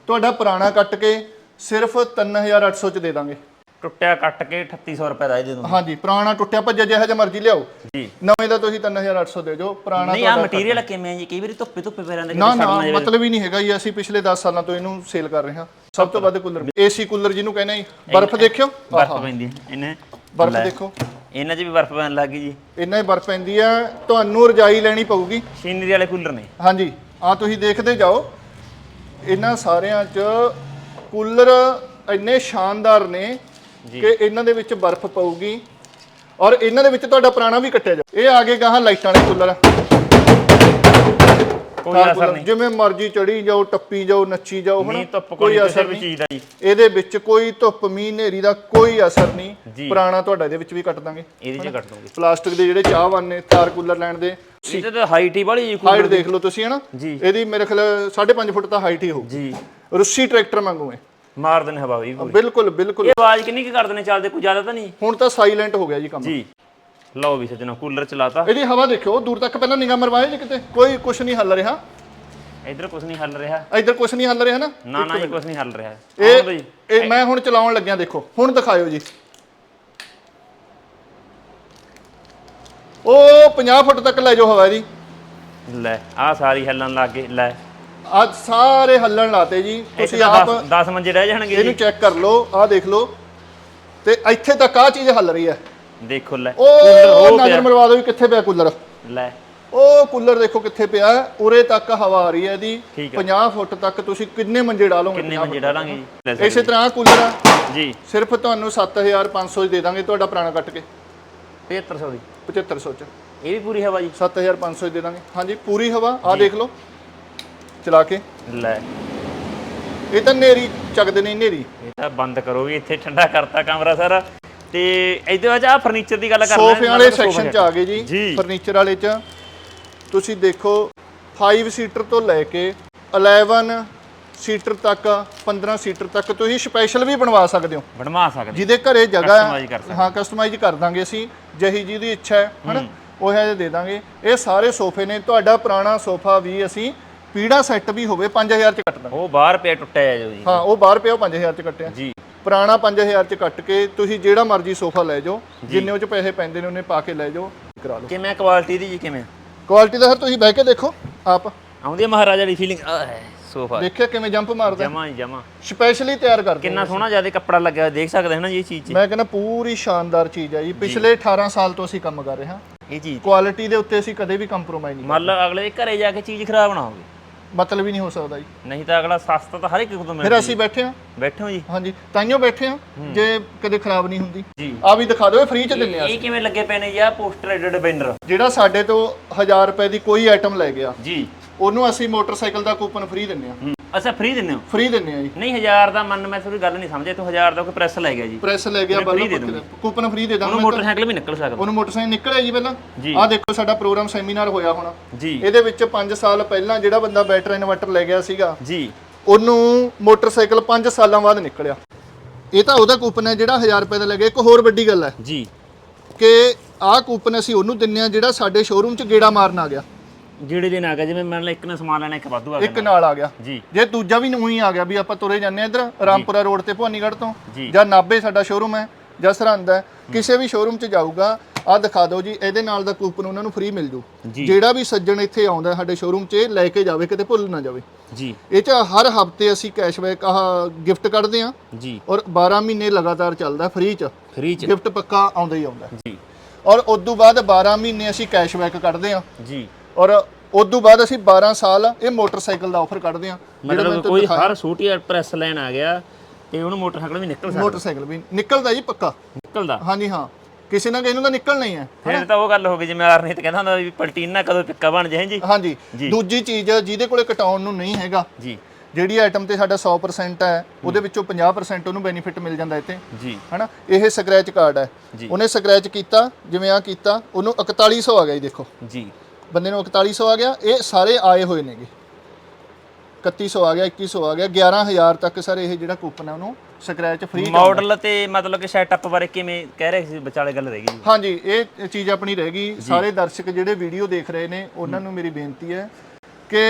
Speaker 1: ਤੁਹਾਡਾ ਪੁਰਾਣਾ ਕੱਟ ਕੇ ਸਿਰਫ 3800 ਚ ਦੇ ਦਾਂਗੇ।
Speaker 2: ਟੁੱਟਿਆ ਕੱਟ ਕੇ 3800 ਰੁਪਏ ਦਾ ਇਹ ਦੇ ਦੂੰ
Speaker 1: ਹਾਂਜੀ ਪੁਰਾਣਾ ਟੁੱਟਿਆ ਭੱਜਿਆ ਜਿਹੋ ਜਿਹਾ ਮਰਜ਼ੀ ਲਿਆਓ।
Speaker 2: ਜੀ।
Speaker 1: ਨਵੇਂ ਦਾ ਤੁਸੀਂ 3800 ਦੇ ਦਿਓ। ਪੁਰਾਣਾ
Speaker 2: ਨਹੀਂ ਆ ਮਟੀਰੀਅਲ ਕਿਵੇਂ ਜੀ? ਕਈ ਵਾਰੀ ਧੁੱਪੇ ਧੁੱਪੇ ਪੈ ਰਹਿੰਦੇ
Speaker 1: ਨਾ ਨਾ ਮਤਲਬ ਹੀ ਨਹੀਂ ਹੈਗਾ ਜੀ। ਅਸੀਂ ਪਿਛਲੇ 10 ਸਾਲਾਂ ਤੋਂ ਇਹਨੂੰ ਸੇਲ ਕਰ ਰਹੇ ਹਾਂ। ਸਭ ਤੋਂ ਵੱਧ ਕੂਲਰ। ਏਸੀ ਕੂਲਰ ਜਿਹਨੂੰ ਕਹਿੰਦੇ ਆ ਬਰਫ਼ ਦੇਖਿਓ।
Speaker 2: ਬਰਫ਼ ਪੈਂਦੀ ਇਹਨੇ
Speaker 1: ਬਰਫ਼ ਦੇਖੋ।
Speaker 2: ਇਹਨਾਂ 'ਚ ਵੀ ਬਰਫ਼ ਪੈਣ ਲੱਗ ਗਈ ਜੀ।
Speaker 1: ਇੰਨਾ ਹੀ ਬਰਫ਼ ਪੈਂਦੀ ਆ ਤੁਹਾਨੂੰ ਰਜਾਈ ਲੈਣੀ ਪਊਗੀ।
Speaker 2: ਸ਼ੀਨਰੀ ਵਾਲੇ ਕੂਲਰ ਨੇ।
Speaker 1: ਹਾਂਜੀ ਆ ਤੁਸੀਂ ਦੇਖਦੇ ਜਾਓ। ਇਹਨਾਂ ਸਾਰਿਆਂ 'ਚ ਕੂਲਰ ਇੰਨੇ ਸ਼ਾਨਦਾਰ ਨੇ ਕਿ ਇਹਨਾਂ ਦੇ ਵਿੱਚ ਬਰਫ਼ ਪਊਗੀ। ਔਰ ਇਹਨਾਂ ਦੇ ਵਿੱਚ ਤੁਹਾਡਾ ਪੁਰਾਣਾ ਵੀ ਕੱਟਿਆ ਜਾਊ। ਇਹ ਆ ਗਏ ਗਾਹਾਂ ਲਾਈਟਾਂ ਵਾਲੇ ਕੂਲਰ।
Speaker 2: ਕੋਈ ਅਸਰ ਨਹੀਂ।
Speaker 1: ਜਿਵੇਂ ਮਰਜ਼ੀ ਚੜੀ ਜਾਓ ਟੱਪੀ ਜਾਓ ਨੱਚੀ ਜਾਓ
Speaker 2: ਧੁੱਪ ਕੋਈ
Speaker 1: ਅਸਰ ਨਹੀਂ।
Speaker 2: ਚੀਜ਼ ਦਾ ਜੀ।
Speaker 1: ਇਹਦੇ ਵਿੱਚ ਕੋਈ ਧੁੱਪ ਮੀਂਹ ਹਨੇਰੀ ਦਾ ਕੋਈ ਅਸਰ ਨਹੀਂ। ਪੁਰਾਣਾ ਤੁਹਾਡਾ ਇਹਦੇ ਵਿੱਚ ਵੀ ਕੱਟ ਦਾਂਗੇ।
Speaker 2: ਇਹਦੇ 'ਚ ਕੱਟ ਦੂੰਗੇ
Speaker 1: ਪਲਾਸਟਿਕ ਦੇ ਜਿਹੜੇ ਚਾਹਵਾਨ ਨੇ ਤਾਰ ਕੂਲਰ ਲੈਣ ਦੇ
Speaker 2: ਇਹਦੇ ਤੇ ਹਾਈਟ ਹੀ ਬੜੀ ਜੀ
Speaker 1: ਹਾਈਟ ਦੇਖ ਲਓ ਤੁਸੀਂ ਹਨਾ। ਇਹਦੀ ਮੇਰੇ ਖਿਆਲ 5.5 ਫੁੱਟ ਤਾਂ ਹਾਈਟ ਹੀ ਹੋਊ।
Speaker 2: ਜੀ।
Speaker 1: ਰੁੱਸੀ ਟਰੈਕਟਰ ਹੈ।
Speaker 2: ਮਾਰ ਦਿੰਦੇ ਹਵਾ ਵੀ।
Speaker 1: ਬਿਲਕੁਲ ਬਿਲਕੁਲ।
Speaker 2: ਇਹ ਆਵਾਜ਼ ਕਿੰਨੀ ਕੁ ਚੱਲਦੇ ਕੋਈ ਜ਼ਿਆਦਾ ਤਾਂ ਨਹੀਂ।
Speaker 1: ਹੁਣ ਤਾਂ ਸਾਇਲੈਂਟ ਹੋ ਗਿਆ ਜੀ ਕੰਮ।
Speaker 2: ਜੀ। ਲਓ ਵੀ ਸੱਜਣੋ ਕੂਲਰ ਚਲਾਤਾ।
Speaker 1: ਇਹਦੀ ਹਵਾ ਦੇਖਿਓ ਦੂਰ ਤੱਕ ਪਹਿਲਾਂ ਨਿਗਾਹ ਮਰਵਾਏ ਜੀ ਕਿਤੇ? ਕੋਈ ਕੁਝ ਨਹੀਂ ਹੱਲ ਰਿਹਾ।
Speaker 2: ਇਧਰ ਕੁਝ ਨਹੀਂ ਹੱਲ ਰਿਹਾ।
Speaker 1: ਇੱਧਰ ਕੁਝ ਨਹੀਂ ਹੱਲ ਰਿਹਾ ਨਾ?
Speaker 2: ਨਾ ਨਾ ਕੁਝ ਨਹੀਂ ਹੱਲ ਰਿਹਾ।
Speaker 1: ਇਹ ਇਹ ਮੈਂ ਹੁਣ ਚਲਾਉਣ ਲੱਗਿਆ ਦੇਖੋ। ਹੁਣ ਦਿਖਾਇਓ ਜੀ। ਉਹ 50 ਫੁੱਟ ਤੱਕ ਲੈ ਜਾਓ ਹਵਾ ਦੀ
Speaker 2: ਲੈ ਆ ਸਾਰੀ ਹੱਲਣ ਲੱਗ ਗਏ ਲੈ।
Speaker 1: ਅੱਜ ਸਾਰੇ ਹੱਲਣ ਲਾਤੇ ਜੀ। ਤੁਸੀਂ ਆਪ
Speaker 2: 10 ਮੰਜੇ ਰਹਿ ਜਾਣਗੇ
Speaker 1: ਇਹਨੂੰ ਚੈੱਕ ਕਰ ਲਓ ਆਹ ਦੇਖ ਲਓ। ਤੇ ਇੱਥੇ ਤੱਕ ਆ ਚੀਜ਼ ਹੱਲ ਰਹੀ ਹੈ।
Speaker 2: ਦੇਖੋ ਲੈ। ਕੂਲਰ
Speaker 1: ਉਹ
Speaker 2: ਉਹ
Speaker 1: ਨਜ਼ਰ
Speaker 2: ਪਿਆ।
Speaker 1: ਮਰਵਾ ਦਿਓ ਵੀ ਕਿੱਥੇ ਪਿਆ ਕੂਲਰ?
Speaker 2: ਲੈ।
Speaker 1: ਉਹ ਕੂਲਰ ਦੇਖੋ ਕਿੱਥੇ ਪਿਆ ਹੈ। ਉਰੇ ਤੱਕ ਹਵਾ ਆ ਰਹੀ ਹੈ ਇਹਦੀ।
Speaker 2: ਠੀਕ ਹੈ।
Speaker 1: 50 ਫੁੱਟ ਤੱਕ ਤੁਸੀਂ ਕਿੰਨੇ ਮੰਜੇ ਡਾਲੋਗੇ?
Speaker 2: ਕਿੰਨੇ
Speaker 1: 50
Speaker 2: ਮੰਜੇ ਡਾਲਾਂਗੇ ਜੀ। ਲੈ
Speaker 1: ਫੁੱਟ? ਇਸੇ ਤਰ੍ਹਾਂ ਆਹ ਕੂਲਰ ਆ।
Speaker 2: ਜੀ।
Speaker 1: ਸਿਰਫ ਤੁਹਾਨੂੰ 7500 ਦੇ ਦਾਂਗੇ ਤੁਹਾਡਾ ਪੁਰਾਣਾ ਕੱਟ ਕੇ।
Speaker 2: 7500 ਦੀ।
Speaker 1: 7500 ਚ।
Speaker 2: ਇਹ ਵੀ ਪੂਰੀ ਹਵਾ ਜੀ।
Speaker 1: 7500 ਦੇ ਦਾਂਗੇ। ਹਾਂਜੀ ਪੂਰੀ ਹਵਾ। ਆ ਦੇਖ ਲਓ। ਚਲਾ ਕੇ।
Speaker 2: ਲੈ।
Speaker 1: ਇਹ ਤਾਂ ਨੇਰੀ ਚੱਕਦੇ ਨਹੀਂ ਨੇਰੀ।
Speaker 2: ਇਹ ਤਾਂ ਬੰਦ ਕਰੋ ਵੀ ਇੱਥੇ ਠੰਡਾ ਕਰਤਾ ਕਮਰਾ ਸਾਰਾ। ਤੇ ਇਹਦੇ ਵਿੱਚ ਆ ਫਰਨੀਚਰ ਦੀ ਗੱਲ ਕਰ
Speaker 1: ਸੋਫੇ ਵਾਲੇ ਸੈਕਸ਼ਨ ਚ ਆ ਗਏ ਜੀ
Speaker 2: ਜੀ।
Speaker 1: ਫਰਨੀਚਰ ਵਾਲੇ ਚ। ਤੁਸੀਂ ਦੇਖੋ 5 ਸੀਟਰ ਤੋਂ ਲੈ ਕੇ 11 ਸੀਟਰ ਤੱਕ 15 ਸੀਟਰ ਤੱਕ ਤੁਸੀਂ ਸਪੈਸ਼ਲ ਵੀ ਬਣਵਾ ਸਕਦੇ ਹੋ।
Speaker 2: ਬਣਵਾ ਸਕਦੇ
Speaker 1: ਜਿਹਦੇ ਘਰੇ ਜਗ੍ਹਾ। ਹਾਂ। ਕਸਟਮਾਈਜ਼ ਕਰ ਦਾਂਗੇ ਅਸੀਂ। ਜਿਹੀ ਜਿਹਦੀ ਇੱਛਾ ਹੈ ਹਨਾ? ਉਹ ਹੈ ਦੇ ਦਾਂਗੇ। ਇਹ ਸਾਰੇ ਸੋਫੇ ਨੇ। ਤੁਹਾਡਾ ਪੁਰਾਣਾ ਸੋਫਾ ਵੀ ਅਸੀਂ ਪੀੜਾ ਸੈੱਟ ਵੀ ਹੋਵੇ 5000 ਚ ਕੱਟ ਦਾਂਗੇ।
Speaker 2: ਉਹ ਬਾਹਰ ਪਿਆ ਟੁੱਟਿਆ ਜੋ ਜੀ।
Speaker 1: ਹਾਂ ਉਹ ਬਾਹਰ ਪਿਆ ਉਹ 5000 ਚ ਕੱਟਿਆ।
Speaker 2: ਜੀ।
Speaker 1: ਪੁਰਾਣਾ 5000 ਚ ਕੱਟ ਕੇ ਤੁਸੀਂ ਜਿਹੜਾ ਮਰਜ਼ੀ ਸੋਫਾ ਲੈ ਜਾਓ ਜਿੰਨੇ ਉਹ ਚ ਪੈਸੇ ਪੈਂਦੇ ਨੇ ਉਹਨੇ ਪਾ ਕੇ ਲੈ ਜਾਓ ਕਰਾ ਲਓ।
Speaker 2: ਕਿਵੇਂ ਕੁਆਲਿਟੀ ਦੀ ਜੀ ਕਿਵੇਂ?
Speaker 1: ਕੁਆਲਿਟੀ ਦਾ ਸਰ ਤੁਸੀਂ ਬਹਿ ਕੇ ਦੇਖੋ ਆਪ।
Speaker 2: ਆਉਂਦੀ ਹੈ ਮਹਾਰਾਜਾ ਦੀ ਫੀਲਿੰਗ ਆ ਹੈ ਸੋਫਾ।
Speaker 1: ਦੇਖਿਆ ਕਿਵੇਂ ਜੰਪ ਮਾਰਦਾ?
Speaker 2: ਜਮਾ ਹੀ ਜਮਾ।
Speaker 1: ਸਪੈਸ਼ਲੀ ਤਿਆਰ ਕਰਦੇ
Speaker 2: ਕਿੰਨਾ ਸੋਹਣਾ ਜ਼ਿਆਦਾ ਕੱਪੜਾ ਲੱਗਿਆ ਹੋਇਆ, ਦੇਖ ਸਕਦੇ ਹੋ ਨਾ ਜੀ ਇਹ ਚੀਜ਼ 'ਚ?
Speaker 1: ਮੈਂ ਕਹਿੰਦਾ ਪੂਰੀ ਸ਼ਾਨਦਾਰ ਚੀਜ਼ ਹੈ ਜੀ। ਪਿਛਲੇ 18 ਸਾਲ ਤੋਂ ਅਸੀਂ ਕੰਮ ਕਰ ਰਹੇ ਹਾਂ।
Speaker 2: ਇਹ ਚੀਜ਼।
Speaker 1: ਕੁਆਲਿਟੀ ਦੇ ਉੱਤੇ ਅਸੀਂ ਕਦੇ ਵੀ ਕੰਪਰੋਮਾਈਜ਼ ਨਹੀਂ
Speaker 2: ਮੰਨ ਲਓ ਅਗਲੇ ਦੇ ਘਰੇ ਜਾ ਕੇ ਚੀਜ਼ ਖਰਾਬ ਨਾ ਹੋਵੇ।
Speaker 1: ਮਤਲਬ ਹੀ ਨਹੀਂ ਹੋ ਸਕਦਾ ਜੀ।
Speaker 2: ਨਹੀਂ ਤਾਂ ਅਗਲਾ ਸਸਤਾ ਤਾਂ ਹਰ ਇੱਕ ਤੋਂ
Speaker 1: ਫਿਰ
Speaker 2: ਮਿਲਦਾ
Speaker 1: ਅਸੀਂ ਬੈਠੇ ਹਾਂ।
Speaker 2: ਬੈਠੋ ਜੀ।
Speaker 1: ਹਾਂਜੀ ਤਾਈਓ ਬੈਠੇ ਹਾਂ ਜੇ ਕਦੇ ਖਰਾਬ ਨਹੀਂ ਹੁੰਦੀ।
Speaker 2: ਜੀ।
Speaker 1: ਆ ਵੀ ਦਿਖਾ ਦਿਓ ਫ੍ਰੀ ਚ ਦਿੰਨੇ ਆ
Speaker 2: ਇਹ ਕਿਵੇਂ ਲੱਗੇ ਪਏ ਨੇ ਜੀ ਆ ਪੋਸਟਰ ਐਡਡ ਬੈਨਰ
Speaker 1: ਜਿਹੜਾ ਸਾਡੇ ਤੋਂ 1000 ਰੁਪਏ ਦੀ ਕੋਈ ਆਈਟਮ ਲੈ ਗਿਆ
Speaker 2: ਜੀ।
Speaker 1: ਉਹਨੂੰ ਅਸੀਂ ਮੋਟਰਸਾਈਕਲ ਦਾ ਕੂਪਨ ਫ੍ਰੀ ਦਿੰਨੇ ਆ
Speaker 2: ਹੂੰ। ਅੱਛਾ ਫ੍ਰੀ ਦਿੰਦੇ ਹੋ?
Speaker 1: ਫ੍ਰੀ ਦਿੰਨੇ ਆ ਜੀ।
Speaker 2: ਨਹੀਂ 1000 ਦਾ ਮੰਨ ਮੈਂ ਥੋੜੀ ਗੱਲ ਨਹੀਂ ਸਮਝਿਆ ਤੂੰ 1000 ਦਾ ਕੋਈ ਪ੍ਰੈਸ ਲੈ ਗਿਆ ਜੀ।
Speaker 1: ਪ੍ਰੈਸ ਲੈ ਗਿਆ
Speaker 2: free ਦੇ
Speaker 1: ਬੱਲੋ ਕੂਪਨ ਫ੍ਰੀ ਦੇ ਦਾਂਗਾ
Speaker 2: ਉਹਨੂੰ ਮੋਟਰਸਾਈਕਲ ਵੀ ਨਿਕਲ ਸਕਦਾ।
Speaker 1: ਉਹਨੂੰ ਮੋਟਰਸਾਈਕਲ ਨਿਕਲਿਆ ਜੀ ਪਹਿਲਾਂ।
Speaker 2: ਜੀ।
Speaker 1: ਆਹ ਦੇਖੋ ਸਾਡਾ ਪ੍ਰੋਗਰਾਮ ਸੈਮੀਨਾਰ ਹੋਇਆ ਹੋਣਾ।
Speaker 2: ਜੀ।
Speaker 1: ਇਹਦੇ ਵਿੱਚ 5 ਸਾਲ ਪਹਿਲਾਂ ਜਿਹੜਾ ਬੰਦਾ ਬੈਟਰੀ ਇਨਵਰਟਰ ਲੈ ਗਿਆ ਸੀਗਾ
Speaker 2: ਜੀ।
Speaker 1: ਉਹਨੂੰ ਮੋਟਰਸਾਈਕਲ 5 ਸਾਲਾਂ ਬਾਅਦ ਨਿਕਲਿਆ। ਇਹ ਤਾਂ ਉਹਦਾ ਕੂਪਨ ਹੈ ਜਿਹੜਾ 1000 ਰੁਪਏ ਦਾ ਲੱਗਿਆ ਇੱਕ ਹੋਰ ਵੱਡੀ ਗੱਲ ਹੈ
Speaker 2: ਜੀ।
Speaker 1: ਕਿ ਆਹ ਕੂਪਨ ਅਸੀਂ ਉਹਨੂੰ ਦਿੰਨੇ ਆ ਜਿਹੜਾ ਸਾਡੇ ਸ਼ੋਰੂਮ 'ਚ ਗੇੜਾ ਮਾਰਨ ਆ ਗਿਆ।
Speaker 2: ਜਿਹੜੇ ਦਿਨ ਆ ਗਿਆ ਜਿਵੇਂ ਮੰਨ ਲੈ ਇੱਕ ਨੇ ਸਮਾਨ ਲੈਣਾ ਇੱਕ ਵਾਧੂ ਆ
Speaker 1: ਇੱਕ
Speaker 2: ਗਿਆ
Speaker 1: ਨਾਲ। ਆ ਗਿਆ।
Speaker 2: ਜੀ।
Speaker 1: ਜੇ ਦੂਜਾ ਵੀ ਨੂੰ ਹੀ ਆ ਗਿਆ ਵੀ ਆਪਾਂ ਤੁਰੇ ਜਾਂਦੇ ਆ ਇੱਧਰ ਰਾਮਪੁਰਾ ਰੋਡ ਤੇ ਭਵਾਨੀਗੜ੍ਹ ਤੋਂ
Speaker 2: ਜੀ।
Speaker 1: ਜਾਂ ਨਾਬੇ ਸਾਡਾ ਸ਼ੋਰੂਮ ਹੈ ਜਾਂ ਸਰਹੰਦ ਹੈ ਕਿਸੇ ਵੀ ਸ਼ੋਰੂਮ 'ਚ ਜਾਊਗਾ ਆਹ ਦਿਖਾ ਦਿਓ ਜੀ ਇਹਦੇ ਨਾਲ ਦਾ ਕੂਪਨ ਉਹਨਾਂ ਨੂੰ ਫ੍ਰੀ ਮਿਲ ਜੂ।
Speaker 2: ਜੀ।
Speaker 1: ਜਿਹੜਾ ਵੀ ਸੱਜਣ ਇੱਥੇ ਆਉਂਦਾ ਸਾਡੇ ਸ਼ੋਰੂਮ 'ਚ ਇਹ ਲੈ ਕੇ ਜਾਵੇ ਕਿਤੇ ਭੁੱਲ ਨਾ ਜਾਵੇ।
Speaker 2: ਜੀ।
Speaker 1: ਇਹ 'ਚ ਹਰ ਹਫ਼ਤੇ ਅਸੀਂ ਕੈਸ਼ਬੈਕ ਆਹ ਗਿਫਟ ਕੱਢਦੇ ਆ
Speaker 2: ਜੀ।
Speaker 1: ਔਰ 12 ਮਹੀਨੇ ਲਗਾਤਾਰ ਚੱਲਦਾ ਫ੍ਰੀ 'ਚ।
Speaker 2: ਫ੍ਰੀ ਚ।
Speaker 1: ਗਿਫਟ ਪੱਕਾ ਆਉਂਦਾ ਹੀ ਆਉਂਦਾ
Speaker 2: ਜੀ।
Speaker 1: ਔਰ ਉਸ ਤੋਂ ਬਾਅਦ 12 ਮਹੀਨੇ ਅਸੀਂ ਕੈਸ਼ਬੈਕ ਕੱਢਦੇ ਆ
Speaker 2: ਜੀ।
Speaker 1: ਔਰ ਉਸ ਤੋਂ ਬਾਅਦ ਅਸੀਂ 12 ਸਾਲ ਇਹ ਮੋਟਰਸਾਈਕਲ ਦਾ ਆਫਰ ਕੱਢਦੇ ਆ
Speaker 2: ਮਤਲਬ ਕੋਈ। ਹਰ ਛੋਟੀ ਪ੍ਰੈਸ ਲੈਣ ਆ ਗਿਆ ਤੇ ਉਹਨੂੰ ਮੋਟਰਸਾਈਕਲ ਵੀ ਨਿਕਲ ਸਕਦਾ।
Speaker 1: ਮੋਟਰਸਾਈਕਲ ਵੀ ਨਿਕਲਦਾ ਜੀ ਪੱਕਾ।
Speaker 2: ਨਿਕਲਦਾ।
Speaker 1: ਹਾਂਜੀ ਹਾਂ। ਕਿਸੇ ਨਾ ਕਿਸੇ ਨੂੰ ਤਾਂ ਨਿਕਲਣਾ ਹੀ ਹੈ
Speaker 2: ਫਿਰ ਤਾਂ ਉਹ ਗੱਲ ਹੋ ਗਈ ਜਿਵੇਂ ਆਰਨੀਤ ਕਹਿੰਦਾ ਹੁੰਦਾ ਵੀ ਪਲਟੀਨਾ ਕਦੋਂ ਪਿੱਕਾ ਬਣ ਜਾਏ ਜੀ।
Speaker 1: ਹਾਂਜੀ। ਦੂਜੀ ਚੀਜ਼ ਜਿਹਦੇ ਕੋਲੇ ਕਟਾਉਣ ਨੂੰ ਨਹੀਂ ਹੈਗਾ
Speaker 2: ਜੀ।
Speaker 1: ਜਿਹੜੀ ਆਈਟਮ ਤੇ ਸਾਡਾ 100% ਹੈ ਉਹਦੇ ਵਿੱਚੋਂ 50% ਉਹਨੂੰ ਬੈਨੀਫਿਟ ਮਿਲ ਜਾਂਦਾ ਇੱਥੇ
Speaker 2: ਜੀ।
Speaker 1: ਹਨਾ? ਇਹ ਸਕ੍ਰੈਚ ਕਾਰਡ ਹੈ। ਉਹਨੇ ਸਕ੍ਰੈਚ ਕੀਤਾ ਜਿਵੇਂ ਆ ਕੀਤਾ ਉਹਨੂੰ 4100 ਆ ਗਿਆ ਜੀ ਦੇਖੋ।
Speaker 2: ਜੀ।
Speaker 1: ਬੰਦੇ ਨੂੰ 4100 ਆ ਗਿਆ ਇਹ ਸਾਰੇ ਆਏ ਹੋਏ ਨੇਗੇ। 3100 ਆ ਗਿਆ 2100 ਆ ਗਿਆ 11000 ਤੱਕ ਸਰ ਇਹ ਜਿਹੜਾ ਕੂਪਨ ਹੈ ਉਹਨੂੰ ਸਕ੍ਰੈਚ ਫ੍ਰੀ
Speaker 2: ਮਾਡਲ ਤੇ ਮਤਲਬ ਕਿ ਸੈਟਅਪ ਬਾਰੇ ਕਿਵੇਂ ਕਹਿ ਰਹੇ ਸੀ ਵਿਚਾਲੇ ਗੱਲ ਰਹਿ ਗਈ? ਜੀ
Speaker 1: ਹਾਂਜੀ ਇਹ ਚੀਜ਼ ਆਪਣੀ ਰਹਿ ਗਈ। ਸਾਰੇ ਦਰਸ਼ਕ ਜਿਹੜੇ ਵੀਡੀਓ ਦੇਖ ਰਹੇ ਨੇ ਉਹਨਾਂ ਨੂੰ ਮੇਰੀ ਬੇਨਤੀ ਹੈ ਕਿ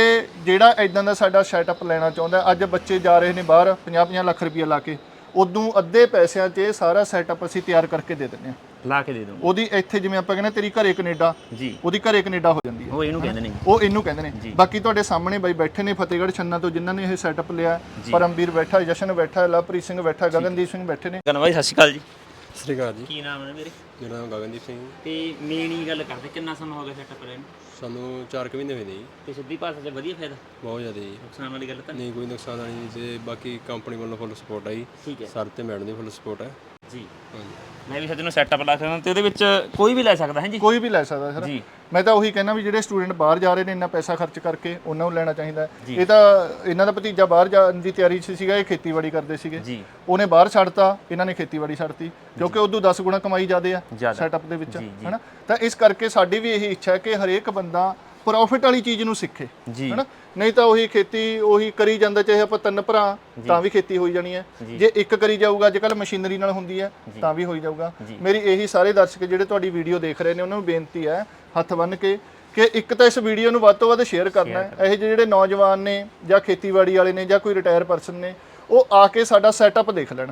Speaker 1: ਜਿਹੜਾ ਇਦਾਂ ਦਾ ਸਾਡਾ ਸੈਟਅਪ ਲੈਣਾ ਚਾਹੁੰਦਾ ਅੱਜ ਬੱਚੇ ਜਾ ਰਹੇ ਨੇ ਬਾਹਰ 50-50 ਲੱਖ ਰੁਪਏ ਲਾ ਕੇ ਉਦੋਂ ਅੱਧੇ ਪੈਸਿਆਂ 'ਚ ਇਹ ਸਾਰਾ ਸੈਟਅਪ ਅਸੀਂ ਤਿਆਰ ਕਰਕੇ ਦੇ ਦਿੰਦੇ ਹਾਂ।
Speaker 2: ਲਾ ਕੇ ਦੇ ਦੂੰਗਾ
Speaker 1: ਉਹਦੀ ਇੱਥੇ ਜਿਵੇਂ ਆਪਾਂ ਕਹਿੰਦੇ ਤੇਰੀ ਘਰੇ ਕੈਨੇਡਾ
Speaker 2: ਜੀ।
Speaker 1: ਉਹਦੀ ਘਰੇ ਕੈਨੇਡਾ ਹੋ ਜਾਂਦੀ ਹੈ।
Speaker 2: ਉਹ ਇਹਨੂੰ ਕਹਿੰਦੇ ਨੇ
Speaker 1: ਉਹ ਇਹਨੂੰ ਕਹਿੰਦੇ ਨੇ। ਬਾਕੀ ਤੁਹਾਡੇ ਸਾਹਮਣੇ ਬਾਈ ਬੈਠੇ ਨੇ ਫਤਿਹਗੜ੍ਹ ਛੰਨਾ ਤੋਂ ਜਿਨ੍ਹਾਂ ਨੇ ਇਹ ਸੈਟਅਪ ਲਿਆ ਪਰਮਵੀਰ ਬੈਠਾ ਜਸ਼ਨ ਬੈਠਾ ਲਵਪ੍ਰੀਤ ਸਿੰਘ ਬੈਠਾ ਗਗਨਦੀਪ ਸਿੰਘ ਬੈਠੇ ਨੇ।
Speaker 2: ਗਨ ਬਾਈ ਸਤਿ ਸ਼੍ਰੀ ਅਕਾਲ ਜੀ।
Speaker 3: ਸਤਿ ਸ਼੍ਰੀ ਅਕਾਲ ਜੀ।
Speaker 2: ਕੀ ਨਾਮ ਹੈ ਮੇਰੇ?
Speaker 3: ਮੇਰਾ ਨਾਮ ਗਗਨਦੀਪ ਸਿੰਘ
Speaker 2: ਤੇ ਮੇਨ ਹੀ ਗੱਲ ਕਰਦੇ ਕਿੰਨਾ ਸਮਾਂ ਹੋ ਗਿਆ ਸੈਟਅਪ ਲੈਣ ਨੂੰ?
Speaker 3: ਸਾਨੂੰ 4 ਕੁ ਮਹੀਨੇ ਹੋਏ ਨੇ ਜੀ।
Speaker 2: ਤੇ ਸਿੱਧੀ ਭਾਸ਼ਾ 'ਚ ਵਧੀਆ ਫਾਇਦਾ?
Speaker 3: ਬਹੁਤ ਜ਼ਿਆਦਾ ਜੀ।
Speaker 2: ਨੁਕਸਾਨ ਵਾਲੀ ਗੱਲ ਤਾਂ ਨਹੀਂ।
Speaker 3: ਨਹੀਂ ਕੋਈ ਨੁਕਸਾਨ ਨਹੀਂ। ਤੇ ਬਾਕੀ ਕੰਪਨੀ ਵੱਲੋਂ ਫੁੱਲ ਸਪੋਰਟ ਹੈ ਜੀ।
Speaker 2: ਠੀਕ ਹੈ।
Speaker 3: ਸਰ ਤੇ ਮੈਡਮ ਦੀ ਫੁੱਲ ਸਪੋਰਟ ਹੈ।
Speaker 2: ਜੀ।
Speaker 3: ਹਾਂਜੀ।
Speaker 2: ਮੈਂ ਵੀ ਸੱਜਣ ਨੂੰ ਸੈਟਅਪ ਲਾ ਸਕਦਾ ਤੇ ਉਹਦੇ ਵਿੱਚ ਕੋਈ ਵੀ ਲੈ ਸਕਦਾ ਹੈ ਜੀ?
Speaker 1: ਕੋਈ ਵੀ ਲੈ ਸਕਦਾ ਸਰ।
Speaker 2: ਜੀ।
Speaker 1: ਮੈਂ ਤਾਂ ਉਹੀ ਕਹਿਣਾ ਵੀ ਜਿਹੜੇ ਸਟੂਡੈਂਟ ਬਾਹਰ ਜਾ ਰਹੇ ਨੇ ਇੰਨਾ ਪੈਸਾ ਖਰਚ ਕਰਕੇ ਉਹਨਾਂ ਨੂੰ ਲੈਣਾ ਚਾਹੀਦਾ। ਹੈ। ਇਹ ਤਾਂ ਇਹਨਾਂ ਦਾ ਭਤੀਜਾ ਬਾਹਰ ਜਾਣ ਦੀ ਤਿਆਰੀ 'ਚ ਸੀਗਾ ਇਹ ਖੇਤੀਬਾੜੀ ਕਰਦੇ ਸੀਗੇ।
Speaker 2: ਜੀ।
Speaker 1: ਉਹਨੇ ਬਾਹਰ ਛੱਡਤਾ ਇਹਨਾਂ ਨੇ ਖੇਤੀਬਾੜੀ ਛੱਡਤੀ ਕਿਉਂਕਿ ਉਦੋਂ 10 ਗੁਣਾ ਕਮਾਈ ਜ਼ਿਆਦੇ ਆ
Speaker 2: ਜ਼ਿਆਦਾ।
Speaker 1: ਸੈਟਅਪ ਦੇ ਵਿੱਚ
Speaker 2: ਜੀ, ਜੀ।
Speaker 1: ਹਨਾ? ਤਾਂ ਇਸ ਕਰਕੇ ਸਾਡੀ ਵੀ ਇਹੀ ਇੱਛਾ ਹੈ ਕਿ ਹਰੇਕ ਬੰਦਾ ਪ੍ਰੋਫਿਟ ਵਾਲੀ ਚੀਜ਼ ਨੂੰ ਸਿੱਖੇ
Speaker 2: ਜੀ।
Speaker 1: ਹਨਾ? ਨਹੀਂ ਤਾਂ ਉਹੀ ਖੇਤੀ ਉਹੀ ਕਰੀ ਜਾਂਦਾ ਚਾਹੇ ਆਪਾਂ ਤਿੰਨ ਭਰਾ ਤਾਂ ਵੀ ਖੇਤੀ ਹੋਈ ਜਾਣੀ ਹੈ। ਜੇ। ਇੱਕ ਕਰੀ ਜਾਊਗਾ ਅੱਜ ਕੱਲ ਮਸ਼ੀਨਰੀ ਨਾਲ ਹੁੰਦੀ ਹੈ ਤਾਂ ਵੀ ਹੋਈ ਜਾਊਗਾ। ਮੇਰੀ ਇਹੀ ਸਾਰੇ ਦਰਸ਼ਕ ਜਿਹੜੇ ਤੁਹਾਡੀ ਵੀਡੀਓ ਦੇਖ ਰਹੇ ਨੇ ਉਹਨਾਂ ਨੂੰ ਬੇਨਤੀ ਹੈ ਹੱਥ ਬੰਨ ਕੇ ਕਿ ਇੱਕ ਤਾਂ ਇਸ ਵੀਡੀਓ ਨੂੰ ਵੱਧ ਤੋਂ ਵੱਧ ਸ਼ੇਅਰ ਕਰਨਾ ਹੈ। ਇਹ ਜਿਹੇ ਜਿਹੜੇ ਨੌਜਵਾਨ ਨੇ ਜਾਂ ਖੇਤੀਬਾੜੀ ਵਾਲੇ ਨੇ ਜਾਂ ਕੋਈ ਰਿਟਾਇਰ ਪਰਸਨ ਨੇ ਉਹ ਆ ਕੇ ਸਾਡਾ ਸੈਟਅਪ ਦੇਖ ਲੈਣ।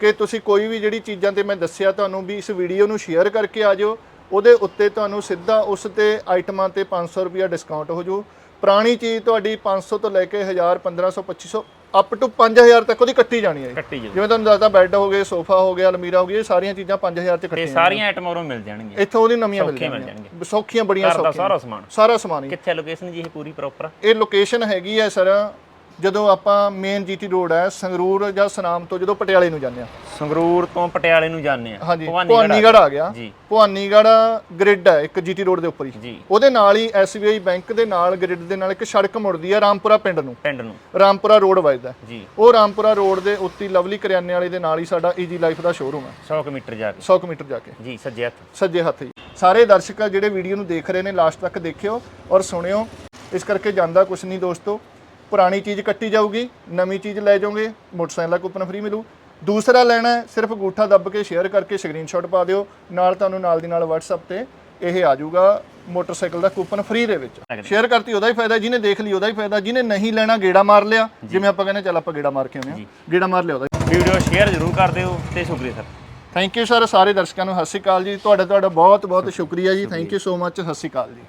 Speaker 1: ਕਿ ਤੁਸੀਂ ਕੋਈ ਵੀ ਜਿਹੜੀ ਚੀਜ਼ਾਂ ਤੇ ਮੈਂ ਦੱਸਿਆ ਤੁਹਾਨੂੰ ਵੀ ਇਸ ਵੀਡੀਓ ਨੂੰ ਸ਼ੇਅਰ ਕਰਕੇ ਆ ਜਾਓ ਉਹਦੇ ਉੱਤੇ ਤੁਹਾਨੂੰ ਸਿੱਧਾ ਉਸ ਤੇ ਆਈਟਮਾਂ ਤੇ 500 ਰੁਪਿਆ ਡਿਸਕਾਊਂਟ ਹੋ ਜੂ ਪੁਰਾਣੀ ਚੀਜ਼ ਤੁਹਾਡੀ 500 ਤੋਂ ਲੈ ਕੇ 1000 1500 2500 ਅਪ ਟੂ 5000 ਤੱਕ ਉਹਦੀ ਕੱਟੀ ਜਾਣੀ ਹੈ।
Speaker 2: ਕੱਟੀ
Speaker 1: ਜਿਵੇਂ ਤੁਹਾਨੂੰ ਦੱਸਦਾ ਬੈੱਡ ਹੋ ਗਏ ਸੋਫਾ ਹੋ ਗਿਆ ਅਲਮੀਰਾ ਹੋ ਗਈ ਇਹ ਸਾਰੀਆਂ ਚੀਜ਼ਾਂ 5000 ਤੇ ਕੱਟੀਆਂ
Speaker 2: ਸਾਰੀਆਂ ਆਈਟਮ ਉਰੋਂ ਮਿਲ ਜਾਣਗੀਆਂ।
Speaker 1: ਇੱਥੋਂ ਉਹਦੀ ਨਵੀਆਂ ਮਿਲ ਜਾਣਗੀਆਂ। ਸੌਖੀਆਂ ਬੜੀਆਂ ਸੌਖੀਆਂ।
Speaker 2: ਸਾਰਾ ਸਮਾਨ।
Speaker 1: ਸਾਰਾ ਸਮਾਨ
Speaker 2: ਕਿੱਥੇ ਲੋਕੇਸ਼ਨ ਜੀ ਇਹ ਪੂਰੀ ਪ੍ਰੋਪਰ
Speaker 1: ਇਹ ਲੋਕੇਸ਼ਨ ਹੈਗੀ ਹੈ ਸਰ ਜਦੋਂ ਆਪਾਂ ਮੇਨ ਜੀਟੀ ਰੋਡ ਹੈ ਸੰਗਰੂਰ ਜਾਂ ਸਨਾਮ ਤੋਂ ਜਦੋਂ ਪਟਿਆਲੇ ਨੂੰ ਜਾਂਦੇ ਆ
Speaker 2: ਸੰਗਰੂਰ ਤੋਂ ਪਟਿਆਲੇ ਨੂੰ ਜਾਂਦੇ ਆ
Speaker 1: ਹਾਂਜੀ
Speaker 2: ਭਵਾਨੀਗੜ੍ਹ
Speaker 1: ਆ। ਗਿਆ।
Speaker 2: ਜੀ।
Speaker 1: ਭਵਾਨੀਗੜ੍ਹ ਗ੍ਰਿਡ ਹੈ ਇੱਕ ਜੀਟੀ ਰੋਡ ਦੇ ਉੱਪਰ ਹੀ। ਉਹਦੇ ਨਾਲ ਹੀ ਐਸਬੀਆਈ ਬੈਂਕ ਦੇ ਨਾਲ ਗ੍ਰਿਡ ਦੇ ਨਾਲ ਇੱਕ ਸੜਕ ਮੁੜਦੀ ਹੈ ਰਾਮਪੁਰਾ ਪਿੰਡ ਨੂੰ।
Speaker 2: ਪਿੰਡ ਨੂੰ।
Speaker 1: ਰਾਮਪੁਰਾ ਰੋਡ ਵੱਜਦਾ ਉਹ ਰਾਮਪੁਰਾ ਰੋਡ ਦੇ ਉੱਤੇ ਲਵਲੀ ਕਰਿਆਨੇ ਵਾਲੇ ਦੇ ਨਾਲ ਹੀ ਸਾਡਾ ਈਜੀ ਲਾਈਫ ਦਾ ਸ਼ੋਰੂਮ ਹੈ।
Speaker 2: 100 ਮੀਟਰ ਜਾ ਕੇ।
Speaker 1: 100 ਕੁ ਮੀਟਰ ਜਾ ਕੇ।
Speaker 2: ਜੀ ਸੱਜੇ ਹੱਥ।
Speaker 1: ਸੱਜੇ ਹੱਥ ਜੀ ਸਾਰੇ ਦਰਸ਼ਕ ਆ ਜਿਹੜੇ ਵੀਡੀਓ ਨੂੰ ਦੇਖ ਰਹੇ ਨੇ ਲਾਸਟ ਤੱਕ ਦੇਖਿਓ ਔਰ ਸੁਣਿਓ। ਇਸ ਕਰਕੇ ਜਾਂਦਾ ਕੁਛ ਨਹੀਂ ਦੋਸਤੋ। ਪੁਰਾਣੀ ਚੀਜ਼ ਕੱਟੀ ਜਾਊਗੀ ਨਵੀਂ ਚੀਜ਼ ਲੈ ਜਾਓਗੇ ਮੋਟਰਸਾਈਕਲ ਦਾ ਕੂਪਨ ਫ੍ਰੀ ਮਿਲੂ। ਦੂਸਰਾ ਲੈਣਾ ਸਿਰਫ ਅੰਗੂਠਾ ਦੱਬ ਕੇ ਸ਼ੇਅਰ ਕਰਕੇ ਸਕਰੀਨਸ਼ਾਟ ਪਾ ਦਿਓ ਨਾਲ ਤੁਹਾਨੂੰ ਨਾਲ ਦੀ ਨਾਲ WhatsApp ਤੇ ਇਹ ਆ ਜਾਊਗਾ ਮੋਟਰਸਾਈਕਲ ਦਾ ਕੂਪਨ ਫ੍ਰੀ ਦੇ ਵਿੱਚ। ਸ਼ੇਅਰ ਕਰਤੀ ਉਹਦਾ ਹੀ ਫਾਇਦਾ ਜਿਹਨੇ ਦੇਖ ਲਈ ਉਹਦਾ ਹੀ ਫਾਇਦਾ ਜਿਹਨੇ ਨਹੀਂ ਲੈਣਾ ਗੇੜਾ ਮਾਰ ਲਿਆ। ਜਿਵੇਂ ਆਪਾਂ ਕਹਿੰਦੇ ਚੱਲ ਆਪਾਂ ਗੇੜਾ ਮਾਰ ਕੇ ਆਉਂਦੇ ਆ ਗੇੜਾ ਮਾਰ ਲਿਆ ਉਹਦਾ।
Speaker 2: ਵੀਡੀਓ ਸ਼ੇਅਰ ਜ਼ਰੂਰ ਕਰ ਦਿਓ ਤੇ ਸ਼ੁਕਰੀਆ ਸਰ।
Speaker 1: ਥੈਂਕ ਯੂ ਸਰ ਸਾਰੇ ਦਰਸ਼ਕਾਂ ਨੂੰ। ਸਤਿ ਸ਼੍ਰੀ ਅਕਾਲ ਜੀ। ਤੁਹਾਡਾ ਤੁਹਾਡਾ ਬਹੁਤ ਬਹੁਤ ਸ਼ੁਕਰੀਆ ਜੀ। ਥੈਂਕ ਯੂ ਸੋ ਮੱਚ ਸਤਿ ਸ਼੍ਰੀ ਅਕਾਲ ਜੀ।